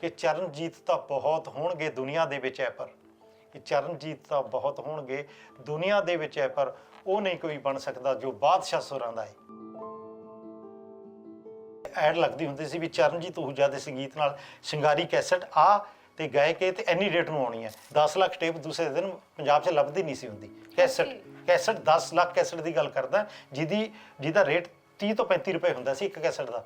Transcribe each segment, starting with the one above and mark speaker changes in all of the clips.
Speaker 1: ਕਿ ਚਰਨਜੀਤ ਤਾਂ ਬਹੁਤ ਹੋਣਗੇ ਦੁਨੀਆ ਦੇ ਵਿੱਚ ਹੈ ਪਰ ਕਿ ਚਰਨਜੀਤ ਤਾਂ ਬਹੁਤ ਹੋਣਗੇ ਦੁਨੀਆ ਦੇ ਵਿੱਚ ਹੈ ਪਰ ਉਹ ਨਹੀਂ ਕੋਈ ਬਣ ਸਕਦਾ ਜੋ ਬਾਦਸ਼ਾਹ ਸੁਰਾਂ ਦਾ ਹੈ ਐਡ ਲੱਗਦੀ ਹੁੰਦੀ ਸੀ ਵੀ ਚਰਨਜੀਤ ਉਹਜਾ ਦੇ ਸੰਗੀਤ ਨਾਲ ਸ਼ਿੰਗਾਰੀ ਕੈਸਟ ਆ ਤੇ ਗਾਇ ਕੇ ਤੇ ਐਨੀ ਡੇਟ ਨੂੰ ਆਉਣੀ ਹੈ। 10 ਲੱਖ ਟੇਪ ਦੂਸਰੇ ਦਿਨ ਪੰਜਾਬ 'ਚ ਲੱਭਦੀ ਨਹੀਂ ਸੀ ਹੁੰਦੀ। ਕੈਸਟ. ਕੈਸਟ 10 ਲੱਖ ਕੈਸਟ ਦੀ ਗੱਲ ਕਰਦਾ। ਜਿਹਦੀ ਜਿਹਦਾ ਰੇਟ 30 ਤੋਂ 35 ਰੁਪਏ ਹੁੰਦਾ ਸੀ ਇੱਕ ਕੈਸਟ ਦਾ।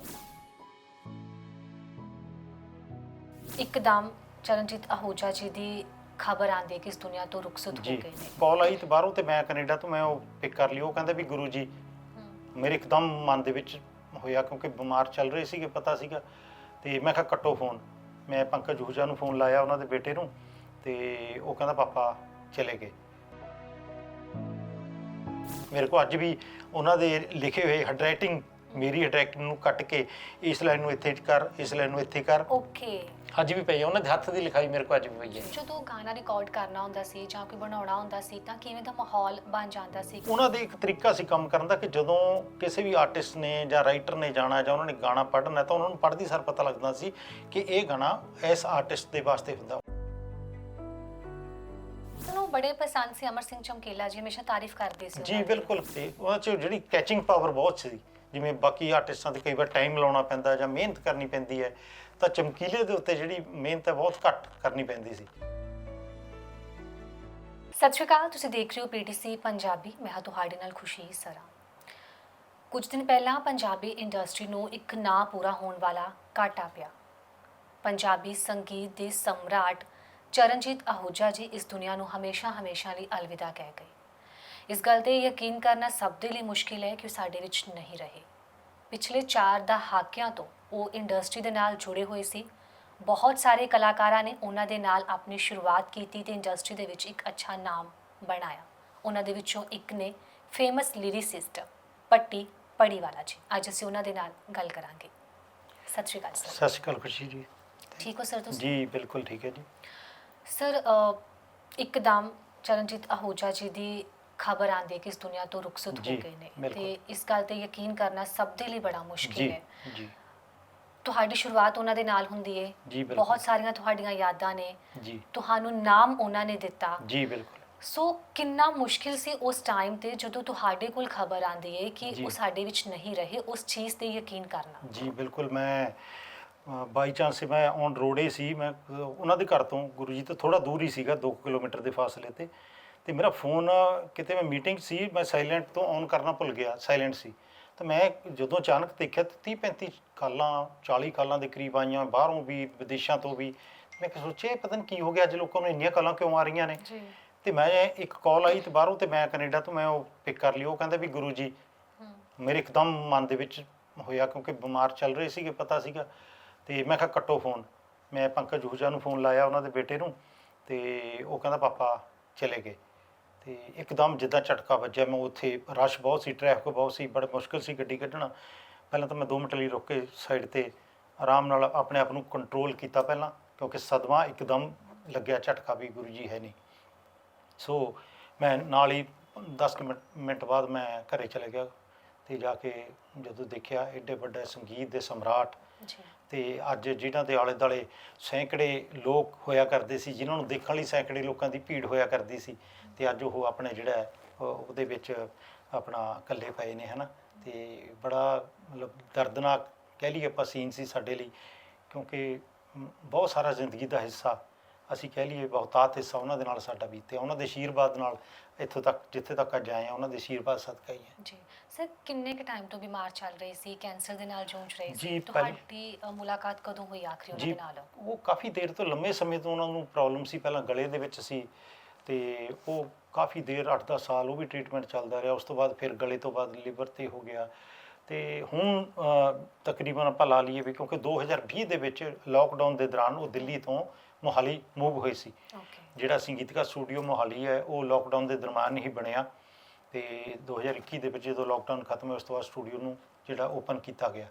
Speaker 2: ਇੱਕਦਮ ਚਰਨਜੀਤ ਆਹੂਜਾ ਜੀ ਦੀ ਖਬਰ ਆਂਦੀ ਕਿ ਇਸ ਦੁਨੀਆ ਤੋਂ ਰੁਖਸਤ ਹੋ
Speaker 1: ਜੀ
Speaker 2: ਗਏ ਨੇ।
Speaker 1: ਕਾਲ ਆਈ ਤੇ ਬਾਹਰੋਂ ਤੇ ਮੈਂ ਕੈਨੇਡਾ ਤੋਂ ਮੈਂ ਉਹ ਪਿਕ ਕਰ ਲਈ। ਉਹ ਕਹਿੰਦਾ ਵੀ ਗੁਰੂ ਜੀ ਮੇਰੇ ਇੱਕਦਮ ਮਨ ਦੇ ਵਿੱਚ ਹੋਇਆ ਕਿਉਂਕਿ ਬਿਮਾਰ ਚੱਲ ਰਹੇ ਸੀਗੇ ਪਤਾ ਸੀਗਾ। ਤੇ ਮੈਂ ਕਿਹਾ ਕੱਟੋ ਫੋਨ। ਮੈਂ ਪੰਕਜ ਹੂਜਾ ਨੂੰ ਫੋਨ ਲਾਇਆ ਉਹਨਾਂ ਦੇ ਬੇਟੇ ਨੂੰ ਤੇ ਉਹ ਕਹਿੰਦਾ ਪਾਪਾ ਚਲੇ ਗਏ। ਮੇਰੇ ਕੋਲ ਅੱਜ ਵੀ ਉਹਨਾਂ ਦੇ ਲਿਖੇ ਹੋਏ ਹੈਂਡਰਾਈਟਿੰਗ ਮੇਰੀ ਹੈਂਡਰਾਈਟਿੰਗ ਨੂੰ ਕੱਟ ਕੇ ਇਸ ਲਾਈਨ ਨੂੰ ਇੱਥੇ ਕਰ ਇਸ ਲਾਈਨ ਨੂੰ ਇੱਥੇ ਕਰ।
Speaker 2: ਓਕੇ
Speaker 1: ਅੱਜ ਵੀ ਪਈ ਹੈ ਉਹਨਾਂ ਦੇ ਹੱਥ ਦੀ ਲਿਖਾਈ ਮੇਰੇ ਕੋਲ ਅੱਜ ਵੀ ਪਈ ਹੈ
Speaker 2: ਜਦੋਂ ਗਾਣਾ ਰਿਕਾਰਡ ਕਰਨਾ ਹੁੰਦਾ ਸੀ ਜਾਂ ਕੋਈ ਬਣਾਉਣਾ ਹੁੰਦਾ ਸੀ ਤਾਂ ਕਿਵੇਂ ਦਾ ਮਾਹੌਲ ਬਣ ਜਾਂਦਾ ਸੀ?
Speaker 1: ਉਹਨਾਂ ਦੇ ਇੱਕ ਤਰੀਕਾ ਸੀ ਕੰਮ ਕਰਨ ਦਾ ਕਿ ਜਦੋਂ ਕਿਸੇ ਵੀ ਆਰਟਿਸਟ ਨੇ ਜਾਂ ਰਾਈਟਰ ਨੇ ਜਾਣਾ ਜਾਂ ਉਹਨਾਂ ਨੇ ਗਾਣਾ ਪੜ੍ਹਨਾ ਤਾਂ ਉਹਨਾਂ ਨੂੰ ਪੜ੍ਹਦੀ ਸਾਰ ਪਤਾ ਲੱਗਦਾ ਸੀ ਕਿ ਇਹ ਗਾਣਾ ਇਸ ਆਰਟਿਸਟ ਦੇ ਵਾਸਤੇ ਹੁੰਦਾ।
Speaker 2: ਤੁਹਾਨੂੰ ਬੜੇ ਪਸੰਦ ਸੀ ਅਮਰ ਸਿੰਘ ਚਮਕੀਲਾ ਜੀ ਹਮੇਸ਼ਾ ਤਾਰੀਫ ਕਰਦੇ ਸੀ
Speaker 1: ਜੀ। ਬਿਲਕੁਲ ਤੇ ਉਹਨਾਂ 'ਚ ਜਿਹੜੀ ਕੈਚਿੰਗ ਪਾਵਰ ਬਹੁਤ ਸੀ। ਜਿਵੇਂ ਬਾਕੀ ਆਰਟਿਸਟਾਂ ਤੇ ਕਈ ਵਾਰ ਟਾਈਮ ਲਾਉਣਾ ਪੈਂਦਾ ਜਾਂ ਮਿਹਨਤ ਕਰਨੀ ਪੈਂਦੀ ਹੈ। ਤਾਂ ਚਮਕੀਲੇ ਦੇ ਉੱਤੇ ਜਿਹੜੀ ਮਿਹਨਤ ਹੈ ਬਹੁਤ ਘੱਟ ਕਰਨੀ ਪੈਂਦੀ ਸੀ।
Speaker 2: ਸਤਿ ਸ਼੍ਰੀ ਅਕਾਲ, ਤੁਸੀਂ ਦੇਖ ਰਹੇ ਹੋ ਪੀਟੀਸੀ ਪੰਜਾਬੀ, ਮੈਂ ਹਾਂ ਤੁਹਾਡੇ ਨਾਲ ਖੁਸ਼ੀ ਸਰਾ। ਕੁਝ ਦਿਨ ਪਹਿਲਾਂ ਪੰਜਾਬੀ ਇੰਡਸਟਰੀ ਨੂੰ ਇੱਕ ਨਾਂ ਪੂਰਾ ਹੋਣ ਵਾਲਾ ਘਾਟਾ ਪਿਆ। ਪੰਜਾਬੀ ਸੰਗੀਤ ਦੇ ਸਮਰਾਟ ਚਰਨਜੀਤ ਆਹੂਜਾ ਜੀ ਇਸ ਦੁਨੀਆ ਨੂੰ ਹਮੇਸ਼ਾ ਹਮੇਸ਼ਾ ਲਈ ਅਲਵਿਦਾ ਕਹਿ ਗਏ। ਇਸ ਗੱਲ ਤੇ ਯਕੀਨ ਕਰਨਾ ਸਭ ਦੇ ਲਈ ਮੁਸ਼ਕਿਲ ਹੈ ਕਿ ਉਹ ਸਾਡੇ ਵਿੱਚ ਨਹੀਂ ਰਹੇ। ਪਿਛਲੇ 4 ਦਹਾਕਿਆਂ ਤੋਂ ਉਹ ਇੰਡਸਟਰੀ ਦੇ ਨਾਲ ਜੁੜੇ ਹੋਏ ਸੀ। ਬਹੁਤ ਸਾਰੇ ਕਲਾਕਾਰਾਂ ਨੇ ਉਹਨਾਂ ਦੇ ਨਾਲ ਆਪਣੀ ਸ਼ੁਰੂਆਤ ਕੀਤੀ ਤੇ ਇੰਡਸਟਰੀ ਦੇ ਵਿੱਚ ਇੱਕ ਅੱਛਾ ਨਾਮ ਬਣਾਇਆ। ਉਹਨਾਂ ਦੇ ਵਿੱਚੋਂ ਇੱਕ ਨੇ ਫੇਮਸ ਲਿਰਿਸਿਸਟ ਪੱਟੀ ਪੜੀਵਾਲਾ ਜੀ। ਅੱਜ ਅਸੀਂ ਉਹਨਾਂ ਦੇ ਨਾਲ ਗੱਲ ਕਰਾਂਗੇ। ਸਤਿ ਸ਼੍ਰੀ ਅਕਾਲ ਸਰ।
Speaker 1: ਸਤਿ ਸ਼੍ਰੀ ਅਕਾਲ ਖੁਸ਼ੀ ਜੀ।
Speaker 2: ਠੀਕ ਹੋ ਸਰ ਤੁਸੀਂ?
Speaker 1: ਜੀ ਬਿਲਕੁਲ ਠੀਕ ਹੈ ਜੀ।
Speaker 2: ਸਰ ਇੱਕਦਮ ਚਰਨਜੀਤ ਆਹੂਜਾ ਜੀ ਦੀ ਖਬਰ ਆਂਦੀ ਕਿ ਇਸ ਦੁਨੀਆ ਤੋਂ ਰੁਖਸਤ ਹੋ ਗਏ ਨੇ। ਤੇ ਇਸ ਗੱਲ ਤੇ ਯਕੀਨ ਕਰਨਾ ਸਭ ਦੇ ਲਈ ਬੜਾ ਮੁਸ਼ਕਿਲ
Speaker 1: ਜੀ
Speaker 2: ਹੈ।
Speaker 1: ਜੀ।
Speaker 2: ਤੁਹਾਡੀ ਸ਼ੁਰੂਆਤ ਉਹਨਾਂ ਦੇ ਨਾਲ ਹੁੰਦੀ
Speaker 1: ਜੀ ਬਿਲਕੁਲ।
Speaker 2: ਬਹੁਤ ਸਾਰੀਆਂ ਤੁਹਾਡੀਆਂ ਯਾਦਾਂ ਨੇ।
Speaker 1: ਜੀ।
Speaker 2: ਤੁਹਾਨੂੰ ਨਾਮ ਉਹਨਾਂ ਨੇ ਦਿੱਤਾ।
Speaker 1: ਜੀ ਬਿਲਕੁਲ।
Speaker 2: ਸੋ ਕਿੰਨਾ ਮੁਸ਼ਕਿਲ ਸੀ ਉਸ ਟਾਈਮ ਤੇ ਜਦੋਂ ਤੁਹਾਡੇ ਕੋਲ ਖਬਰ ਆਂਦੀ ਹੈ ਕਿ। ਉਹ ਸਾਡੇ ਵਿੱਚ ਨਹੀਂ ਰਹੇ ਉਸ ਚੀਜ਼ ਤੇ ਯਕੀਨ ਕਰਨਾ।
Speaker 1: ਜੀ ਬਿਲਕੁਲ। ਮੈਂ ਬਾਈ ਚਾਂਸ ਮੈਂ ਔਨ ਰੋਡ ਸੀ। ਮੈਂ ਉਹਨਾਂ ਦੇ ਘਰ ਤੋਂ ਗੁਰੂ ਜੀ ਤੋਂ ਥੋੜਾ ਦੂਰ ਹੀ ਸੀਗਾ 2 ਕਿਲੋਮੀਟਰ ਦੇ ਫਾਸਲੇ ਤੇ। ਤੇ ਮੇਰਾ ਫੋਨ ਕਿਤੇ ਮੈਂ ਮੀਟਿੰਗ ਸੀ ਮੈਂ ਸਾਇਲੈਂਟ ਤੋਂ ਔਨ ਕਰਨਾ ਭੁੱਲ ਗਿਆ ਸਾਇਲੈਂਟ ਸੀ। ਤਾਂ ਮੈਂ ਜਦੋਂ ਅਚਾਨਕ ਦੇਖਿਆ ਤਾਂ 30 35 ਕਾਲਾਂ 40 ਕਾਲਾਂ ਦੇ ਕਰੀਬ ਆਈਆਂ ਬਾਹਰੋਂ ਵੀ ਵਿਦੇਸ਼ਾਂ ਤੋਂ ਵੀ। ਮੈਂ ਕਿ ਸੋਚਿਆ ਪਤਾ ਨਹੀਂ ਕੀ ਹੋ ਗਿਆ ਅੱਜ ਲੋਕਾਂ ਨੂੰ ਇੰਨੀਆਂ ਕਾਲਾਂ ਕਿਉਂ ਆ ਰਹੀਆਂ ਨੇ?
Speaker 2: ਜੀ।
Speaker 1: ਤੇ ਮੈਂ ਇੱਕ ਕਾਲ ਆਈ ਤੇ ਬਾਹਰੋਂ ਤੇ ਮੈਂ ਕੈਨੇਡਾ ਤੋਂ ਮੈਂ ਉਹ ਪਿਕ ਕਰ ਲਈ। ਉਹ ਕਹਿੰਦਾ ਵੀ ਗੁਰੂ ਜੀ ਮੇਰੇ ਇੱਕਦਮ ਮਨ ਦੇ ਵਿੱਚ ਹੋਇਆ ਕਿਉਂਕਿ ਬਿਮਾਰ ਚੱਲ ਰਹੇ ਸੀਗੇ ਪਤਾ ਸੀਗਾ। ਤੇ ਮੈਂ ਕਿਹਾ ਕੱਟੋ ਫੋਨ। ਮੈਂ ਪੰਕਜ ਹੂਜਾ ਨੂੰ ਫੋਨ ਲਾਇਆ ਉਹਨਾਂ ਦੇ ਬੇਟੇ ਨੂੰ ਤੇ ਉਹ ਕਹਿੰਦਾ ਪਾਪਾ ਚਲੇ ਗਏ। ਤੇ ਇੱਕਦਮ ਜਿੱਦਾਂ ਝਟਕਾ ਵੱਜਿਆ ਮੈਂ ਉੱਥੇ ਰਸ਼ ਬਹੁਤ ਸੀ ਟ੍ਰੈਫਿਕ ਬਹੁਤ ਸੀ ਬੜਾ ਮੁਸ਼ਕਲ ਸੀ ਗੱਡੀ ਕੱਢਣਾ। ਪਹਿਲਾਂ ਤਾਂ ਮੈਂ 2 ਮਿੰਟ ਲਈ ਰੁਕ ਕੇ ਸਾਈਡ ਤੇ ਆਰਾਮ ਨਾਲ ਆਪਣੇ ਆਪ ਨੂੰ ਕੰਟਰੋਲ ਕੀਤਾ ਪਹਿਲਾਂ ਕਿਉਂਕਿ ਸਦਮਾ ਇੱਕਦਮ ਲੱਗਿਆ ਝਟਕਾ ਵੀ ਗੁਰੂ ਜੀ ਹੈ ਨਹੀਂ ਸੋ ਮੈਂ ਨਾਲ ਹੀ 10 ਕੁ ਮਿੰਟ ਮਿੰਟ ਬਾਅਦ ਮੈਂ ਘਰੇ ਚਲੇ ਗਿਆ ਤੇ ਜਾ ਕੇ ਜਦੋਂ ਦੇਖਿਆ ਐਡੇ ਵੱਡੇ ਸੰਗੀਤ ਦੇ ਸਮਰਾਟ।
Speaker 2: ਜੀ।
Speaker 1: ਤੇ ਅੱਜ ਜਿਨ੍ਹਾਂ ਦੇ ਆਲੇ ਦਾਲੇ ਸੈਂਕੜੇ ਲੋਕ ਹੋਇਆ ਕਰਦੇ ਸੀ ਜਿਨ੍ਹਾਂ ਨੂੰ ਦੇਖਣ ਲਈ ਸੈਂਕੜੇ ਲੋਕਾਂ ਦੀ ਭੀੜ ਹੋਇਆ ਕਰਦੀ ਸੀ ਤੇ ਅੱਜ ਉਹ ਆਪਣੇ ਜਿਹੜਾ ਹੈ, ਉਹ- ਉਹਦੇ ਵਿੱਚ ਆਪਣਾ ਇਕੱਲੇ ਪਏ ਨੇ ਹਨਾ? ਤੇ ਬੜਾ ਮਤਲਬ ਦਰਦਨਾਕ ਕਹਿ ਲਈਏ ਆਪਾਂ ਸੀਨ ਸੀ ਸਾਡੇ ਲਈ ਕਿਉਂਕਿ ਬਹੁਤ ਸਾਰਾ ਜ਼ਿੰਦਗੀ ਦਾ ਹਿੱਸਾ ਅਸੀਂ ਕਹਿ ਲਈਏ ਬਹੁਤਾਤ ਹਿੱਸਾ ਉਹਨਾਂ ਦੇ ਨਾਲ ਸਾਡਾ ਬੀਤਿਆ ਉਹਨਾਂ ਦੇ ਆਸ਼ੀਰਵਾਦ ਨਾਲ ਇੱਥੋਂ ਤੱਕ ਜਿੱਥੇ ਤੱਕ ਅੱਜ ਆਏ ਆ ਉਹਨਾਂ ਦੇ ਆਸ਼ੀਰਵਾਦ ਸਦਕਾ ਹੀ ਹੈ।
Speaker 2: ਜੀ ਸਰ ਕਿੰਨੇ ਕੁ ਟਾਈਮ ਤੋਂ ਬਿਮਾਰ ਚੱਲ ਰਹੇ ਸੀ ਕੈਂਸਰ ਦੇ ਨਾਲ ਜੂਝ ਰਹੇ ਸੀ? ਤੁਹਾਡੀ ਮੁਲਾਕਾਤ ਕਦੋਂ ਹੋਈ ਆਖਰੀ ਉਹਨਾਂ ਦੇ ਨਾਲ?
Speaker 1: ਉਹ ਕਾਫੀ ਦੇਰ ਤੋਂ ਲੰਮੇ ਸਮੇਂ ਤੋਂ ਉਹਨਾਂ ਨੂੰ ਪ੍ਰੋਬਲਮ ਸੀ ਪਹਿਲਾਂ ਗਲੇ ਦੇ ਵਿੱਚ ਸੀ ਤੇ ਉਹ ਕਾਫੀ ਦੇਰ 8-10 ਸਾਲ ਉਹ ਵੀ ਟ੍ਰੀਟਮੈਂਟ ਚੱਲਦਾ ਰਿਹਾ। ਉਸ ਤੋਂ ਬਾਅਦ ਫਿਰ ਗਲੇ ਤੋਂ ਬਾਅਦ ਲਿਵਰ ਤੇ ਹੋ ਗਿਆ। ਤੇ ਹੁਣ ਤਕਰੀਬਨ ਆਪਾਂ ਲਾ ਲਈਏ ਵੀ ਕਿਉਂਕਿ 2020 ਦੇ ਵਿੱਚ ਲੋਕਡਾਊਨ ਦੇ ਦੌਰਾਨ ਉਹ ਦਿੱਲੀ ਤੋਂ ਮੋਹਾਲੀ ਮੂਵ ਹੋਏ ਸੀ। ਜਿਹੜਾ ਸੰਗੀਤਕਾ ਸਟੂਡੀਓ ਮੋਹਾਲੀ ਹੈ ਉਹ ਲੋਕਡਾਊਨ ਦੇ ਦਰਮਿਆਨ ਹੀ ਬਣਿਆ। ਤੇ 2021 ਦੇ ਵਿੱਚ ਜਦੋਂ ਲੋਕਡਾਊਨ ਖਤਮ ਹੋਇਆ ਉਸ ਤੋਂ ਬਾਅਦ ਸਟੂਡੀਓ ਨੂੰ ਜਿਹੜਾ ਓਪਨ ਕੀਤਾ ਗਿਆ।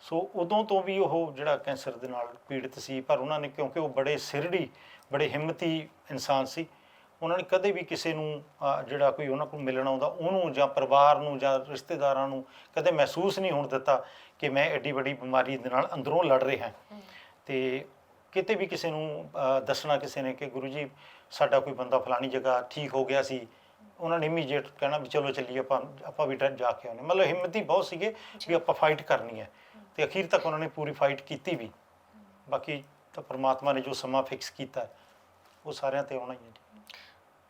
Speaker 1: ਸੋ ਉਦੋਂ ਤੋਂ ਵੀ ਉਹ ਜਿਹੜਾ ਕੈਂਸਰ ਦੇ ਨਾਲ ਪੀੜਿਤ ਸੀ ਪਰ ਉਹਨਾਂ ਨੇ ਕਿਉਂਕਿ ਉਹ ਬੜੇ ਸਿਰੜੀ ਬੜੇ ਹਿੰਮਤੀ ਇਨਸਾਨ ਸੀ ਉਹਨਾਂ ਨੇ ਕਦੇ ਵੀ ਕਿਸੇ ਨੂੰ ਜਿਹੜਾ ਕੋਈ ਉਹਨਾਂ ਕੋਲ ਮਿਲਣ ਆਉਂਦਾ ਉਹਨੂੰ ਜਾਂ ਪਰਿਵਾਰ ਨੂੰ ਜਾਂ ਰਿਸ਼ਤੇਦਾਰਾਂ ਨੂੰ ਕਦੇ ਮਹਿਸੂਸ ਨਹੀਂ ਹੋਣ ਦਿੱਤਾ ਕਿ ਮੈਂ ਐਡੀ ਵੱਡੀ ਬਿਮਾਰੀ ਦੇ ਨਾਲ ਅੰਦਰੋਂ ਲੜ ਰਿਹਾ ਤੇ ਕਿਤੇ ਵੀ ਕਿਸੇ ਨੂੰ ਦੱਸਣਾ ਕਿਸੇ ਨੇ ਕਿ ਗੁਰੂ ਜੀ ਸਾਡਾ ਕੋਈ ਬੰਦਾ ਫਲਾਣੀ ਜਗ੍ਹਾ ਠੀਕ ਹੋ ਗਿਆ ਸੀ ਉਹਨਾਂ ਨੇ ਇਮੀਡੀਏਟ ਕਹਿਣਾ ਵੀ ਚਲੋ ਚੱਲੀਏ ਆਪਾਂ ਆਪਾਂ ਵੀ ਜਾ ਕੇ ਆਉਣੇ ਮਤਲਬ ਹਿੰਮਤ ਹੀ ਬਹੁਤ ਸੀਗੇ ਵੀ ਆਪਾਂ ਫਾਈਟ ਕਰਨੀ ਹੈ। ਤੇ ਅਖੀਰ ਤੱਕ ਉਹਨਾਂ ਨੇ ਪੂਰੀ ਫਾਈਟ ਕੀਤੀ ਵੀ। ਬਾਕੀ ਤਾਂ ਪਰਮਾਤਮਾ ਨੇ ਜੋ ਸਮਾਂ ਫਿਕਸ ਕੀਤਾ ਉਹ ਸਾਰਿਆਂ ਤੇ ਆਉਣਾ ਹੀ ਹੈ ਜੀ।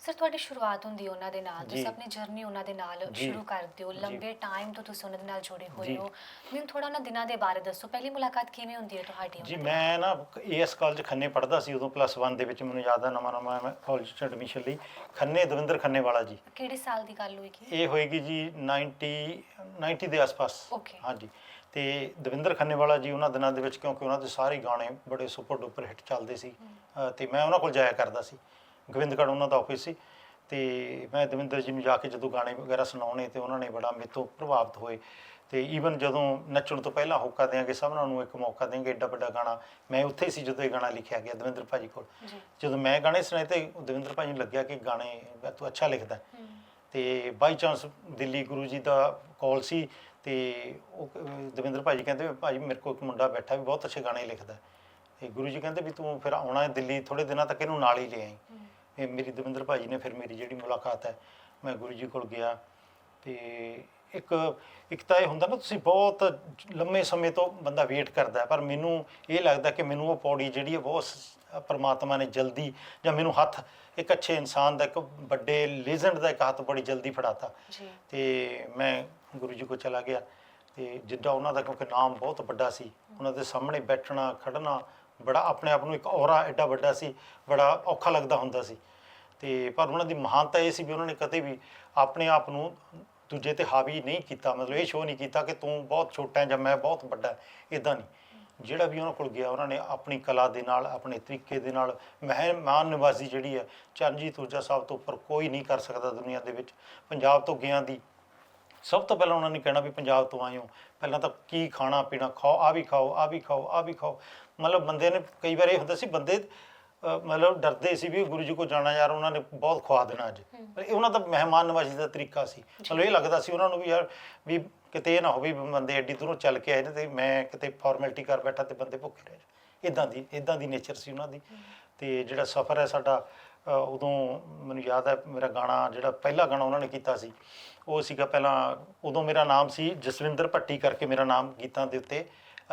Speaker 2: ਸਰ ਤੁਹਾਡੀ ਸ਼ੁਰੂਆਤ ਹੁੰਦੀ ਉਹਨਾਂ ਦੇ ਨਾਲ ਤੁਸੀਂ
Speaker 1: ਜੀ।
Speaker 2: ਆਪਣੀ ਜਰਨੀ ਉਹਨਾਂ ਦੇ ਨਾਲ
Speaker 1: ਜੀ।
Speaker 2: ਸ਼ੁਰੂ ਕਰਦੇ ਹੋ
Speaker 1: ਜੀ।
Speaker 2: ਲੰਬੇ ਟਾਈਮ ਤੋਂ ਤੁਸੀਂ ਉਹਨਾਂ ਦੇ ਨਾਲ ਜੁੜੇ ਹੋਏ
Speaker 1: ਜੀ।
Speaker 2: ਹੋ ਮੈਨੂੰ ਥੋੜਾ ਉਹਨਾਂ ਦਿਨਾਂ ਦੇ ਬਾਰੇ ਦੱਸੋ ਪਹਿਲੀ ਮੁਲਾਕਾਤ ਕਿਵੇਂ ਹੁੰਦੀ ਹੈ ਤੁਹਾਡੀ
Speaker 1: ਜੀ
Speaker 2: ਉਹਨਾਂ
Speaker 1: ਮੈਂ ਨਾ ਏਐਸ ਕਾਲਜ ਖੰਨੇ ਪੜ੍ਹਦਾ ਸੀ ਉਦੋਂ ਪਲੱਸ 1 ਦੇ ਵਿੱਚ ਮੈਨੂੰ ਯਾਦ ਆ ਨਵਾਂ ਨਵਾਂ ਮੈਂ ਕਾਲਜ 'ਚ ਐਡਮਿਸ਼ਨ ਲਈ ਖੰਨੇ ਦਵਿੰਦਰ ਖੰਨੇ ਵਾਲਾ ਜੀ
Speaker 2: ਨਾਲ? ਕਿਹੜੇ ਸਾਲ ਦੀ ਗੱਲ ਹੋਏਗੀ
Speaker 1: ਇਹ ਹੋਏਗੀ ਜੀ 90 90 ਦੇ ਆਸ-ਪਾਸ
Speaker 2: Okay.
Speaker 1: ਹਾਂਜੀ ਤੇ ਦਵਿੰਦਰ ਖੰਨੇ ਵਾਲਾ ਜੀ ਉਹਨਾਂ ਦਿਨਾਂ ਦੇ ਵਿੱਚ ਕਿਉਂਕਿ ਉਹਨਾਂ ਦੇ ਸਾਰੇ ਗਾਣੇ ਬੜੇ ਸੁਪਰ ਡੁਪਰ ਹਿੱਟ ਚੱਲਦੇ ਸੀ ਅ, ਤੇ ਮੈਂ ਉਹਨਾਂ ਕੋਲ ਜਾਇਆ ਕਰਦਾ ਸੀ ਗੋਬਿੰਦਗੜ੍ਹ ਉਹਨਾਂ ਦਾ ਆਫਿਸ ਸੀ ਤੇ ਮੈਂ ਦਵਿੰਦਰ ਜੀ ਨੂੰ ਜਾ ਕੇ ਜਦੋਂ ਗਾਣੇ ਵਗੈਰਾ ਸੁਣਾਉਣੇ ਤੇ ਉਹਨਾਂ ਨੇ ਬੜਾ ਮੇਰੇ ਤੋਂ ਪ੍ਰਭਾਵਿਤ ਹੋਏ ਤੇ ਈਵਨ ਜਦੋਂ ਨੱਚਣ ਤੋਂ ਪਹਿਲਾਂ ਹੋਕਾ ਦੇਾਂਗੇ ਸਭਨਾਂ ਨੂੰ ਇੱਕ ਮੌਕਾ ਦੇਾਂਗੇ ਏਡਾ ਵੱਡਾ ਗਾਣਾ। ਮੈਂ ਉੱਥੇ ਹੀ ਸੀ ਜਦੋਂ ਇਹ ਗਾਣਾ ਲਿਖਿਆ ਗਿਆ ਦਵਿੰਦਰ ਭਾਜੀ ਕੋਲ। ਜਦੋਂ ਮੈਂ ਗਾਣੇ ਸੁਣਾਏ ਤੇ ਦਵਿੰਦਰ ਭਾਜੀ ਨੂੰ ਲੱਗਿਆ ਕਿ ਗਾਣੇ ਤੂੰ ਅੱਛਾ ਲਿਖਦਾ। ਤੇ ਬਾਈ ਚਾਂਸ ਦਿੱਲੀ ਗੁਰੂ ਜੀ ਦਾ ਕਾਲ ਸੀ ਤੇ ਉਹ ਦਵਿੰਦਰ ਭਾਜੀ ਕਹਿੰਦੇ ਭਾਜੀ ਮੇਰੇ ਕੋਲ ਇੱਕ ਮੁੰਡਾ ਬੈਠਾ ਵੀ ਬਹੁਤ ਅੱਛੇ ਗਾਣੇ ਲਿਖਦਾ। ਤੇ ਗੁਰੂ ਜੀ ਕਹਿੰਦੇ ਵੀ ਤੂੰ ਫਿਰ ਆਉਣਾ ਹੈ ਦਿੱਲੀ ਥੋੜੇ ਦਿਨਾਂ ਤੱਕ ਇਹਨੂੰ ਨਾਲ ਹੀ ਲੈ ਆਈ। ਇਹ ਮੇਰੀ ਦਵਿੰਦਰ ਭਾਜੀ ਨੇ ਫਿਰ ਮੇਰੀ ਜਿਹੜੀ ਮੁਲਾਕਾਤ ਹੈ ਮੈਂ ਗੁਰੂ ਜੀ ਕੋਲ ਗਿਆ ਤੇ ਇੱਕ ਇੱਕ ਤਾਂ ਇਹ ਹੁੰਦਾ ਨਾ ਤੁਸੀਂ ਬਹੁਤ ਲੰਮੇ ਸਮੇਂ ਤੋਂ ਬੰਦਾ ਵੇਟ ਕਰਦਾ ਪਰ ਮੈਨੂੰ ਇਹ ਲੱਗਦਾ ਕਿ ਮੈਨੂੰ ਉਹ ਪੌੜੀ ਜਿਹੜੀ ਹੈ ਬਹੁਤ ਪਰਮਾਤਮਾ ਨੇ ਜਲਦੀ ਜਾਂ ਮੈਨੂੰ ਹੱਥ ਇੱਕ ਅੱਛੇ ਇਨਸਾਨ ਦਾ ਇੱਕ ਵੱਡੇ ਲੈਜੈਂਡ ਦਾ ਇੱਕ ਹੱਥ ਬੜੀ ਜਲਦੀ ਫੜਾਤਾ। ਤੇ ਮੈਂ ਗੁਰੂ ਜੀ ਕੋਲ ਚਲਾ ਗਿਆ ਤੇ ਜਿੱਦਾਂ ਉਹਨਾਂ ਦਾ ਕਿਉਂਕਿ ਨਾਮ ਬਹੁਤ ਵੱਡਾ ਸੀ ਉਹਨਾਂ ਦੇ ਸਾਹਮਣੇ ਬੈਠਣਾ ਖੜਨਾ ਬੜਾ ਆਪਣੇ ਆਪ ਨੂੰ ਇੱਕ ਔਰਾ ਐਡਾ ਵੱਡਾ ਸੀ, ਬੜਾ ਔਖਾ ਲੱਗਦਾ ਹੁੰਦਾ ਸੀ। ਤੇ ਪਰ ਉਹਨਾਂ ਦੀ ਮਹਾਨਤਾ ਇਹ ਸੀ ਵੀ ਉਹਨਾਂ ਨੇ ਕਦੇ ਵੀ ਆਪਣੇ ਆਪ ਨੂੰ ਦੂਜੇ ਤੇ ਹਾਵੀ ਨਹੀਂ ਕੀਤਾ, ਮਤਲਬ ਇਹ ਸ਼ੋਅ ਨਹੀਂ ਕੀਤਾ ਕਿ ਤੂੰ ਬਹੁਤ ਛੋਟਾ ਹੈ ਜਾਂ ਮੈਂ ਬਹੁਤ ਵੱਡਾ ਇਦਾਂ ਨਹੀਂ। ਜਿਹੜਾ ਵੀ ਉਹਨਾਂ ਕੋਲ ਗਿਆ, ਉਹਨਾਂ ਨੇ ਆਪਣੀ ਕਲਾ ਦੇ ਨਾਲ, ਆਪਣੇ ਤਰੀਕੇ ਦੇ ਨਾਲ ਮਹਿਮਾਨ ਨਿਵਾਸੀ ਜਿਹੜੀ ਹੈ, ਚਰਨਜੀਤ ਊਰਜਾ ਸਾਹਿਬ ਤੋਂ ਉੱਪਰ ਕੋਈ ਨਹੀਂ ਕਰ ਸਕਦਾ ਦੁਨੀਆ ਦੇ ਵਿੱਚ। ਪੰਜਾਬ ਤੋਂ ਗਿਆ ਦੀ ਸਭ ਤੋਂ ਪਹਿਲਾਂ ਉਹਨਾਂ ਨੇ ਕਹਿਣਾ ਵੀ ਪੰਜਾਬ ਤੋਂ ਆਏ ਹੋ। ਪਹਿਲਾਂ ਤਾਂ ਕੀ ਖਾਣਾ ਪੀਣਾ ਖਾਓ ਆ ਵੀ ਖਾਓ ਆ ਵੀ ਖਾਓ ਆ ਵੀ ਖਾਓ। ਮਤਲਬ ਬੰਦੇ ਨੇ ਕਈ ਵਾਰ ਇਹ ਹੁੰਦਾ ਸੀ ਬੰਦੇ ਮਤਲਬ ਡਰਦੇ ਸੀ ਵੀ ਗੁਰੂ ਜੀ ਕੋ ਜਾਣਾ ਯਾਰ ਉਹਨਾਂ ਨੇ ਬਹੁਤ ਖਵਾ ਦੇਣਾ ਅੱਜ। ਪਰ ਇਹ ਉਹਨਾਂ ਦਾ ਮਹਿਮਾਨ ਨਵਾਜ਼ੀ ਦਾ ਤਰੀਕਾ ਸੀ। ਮਤਲਬ ਇਹ ਲੱਗਦਾ ਸੀ ਉਹਨਾਂ ਨੂੰ ਵੀ ਯਾਰ ਵੀ ਕਿਤੇ ਇਹ ਨਾ ਹੋਵੇ ਵੀ ਬੰਦੇ ਐਡੀ ਦੂਰੋਂ ਚੱਲ ਕੇ ਆਏ ਨੇ ਤੇ ਮੈਂ ਕਿਤੇ ਫਾਰਮੈਲਿਟੀ ਕਰ ਬੈਠਾ ਤੇ ਬੰਦੇ ਭੁੱਖੇ ਰਹਿ ਜਾਣ। ਇਦਾਂ ਦੀ ਇਦਾਂ ਦੀ ਨੇਚਰ ਸੀ ਉਹਨਾਂ ਦੀ। ਤੇ ਜਿਹੜਾ ਸਫ਼ਰ ਹੈ ਸਾਡਾ ਉਦੋਂ ਮੈਨੂੰ ਯਾਦ ਹੈ ਮੇਰਾ ਗਾਣਾ ਜਿਹੜਾ ਪਹਿਲਾ ਗਾਣਾ ਉਹਨਾਂ ਨੇ ਕੀਤਾ ਸੀ ਉਹ ਸੀਗਾ ਪਹਿਲਾਂ ਉਦੋਂ ਮੇਰਾ ਨਾਮ ਸੀ ਜਸਵਿੰਦਰ ਭੱਟੀ ਕਰਕੇ ਮੇਰਾ ਨਾਮ ਗੀਤਾਂ ਦੇ ਉੱਤੇ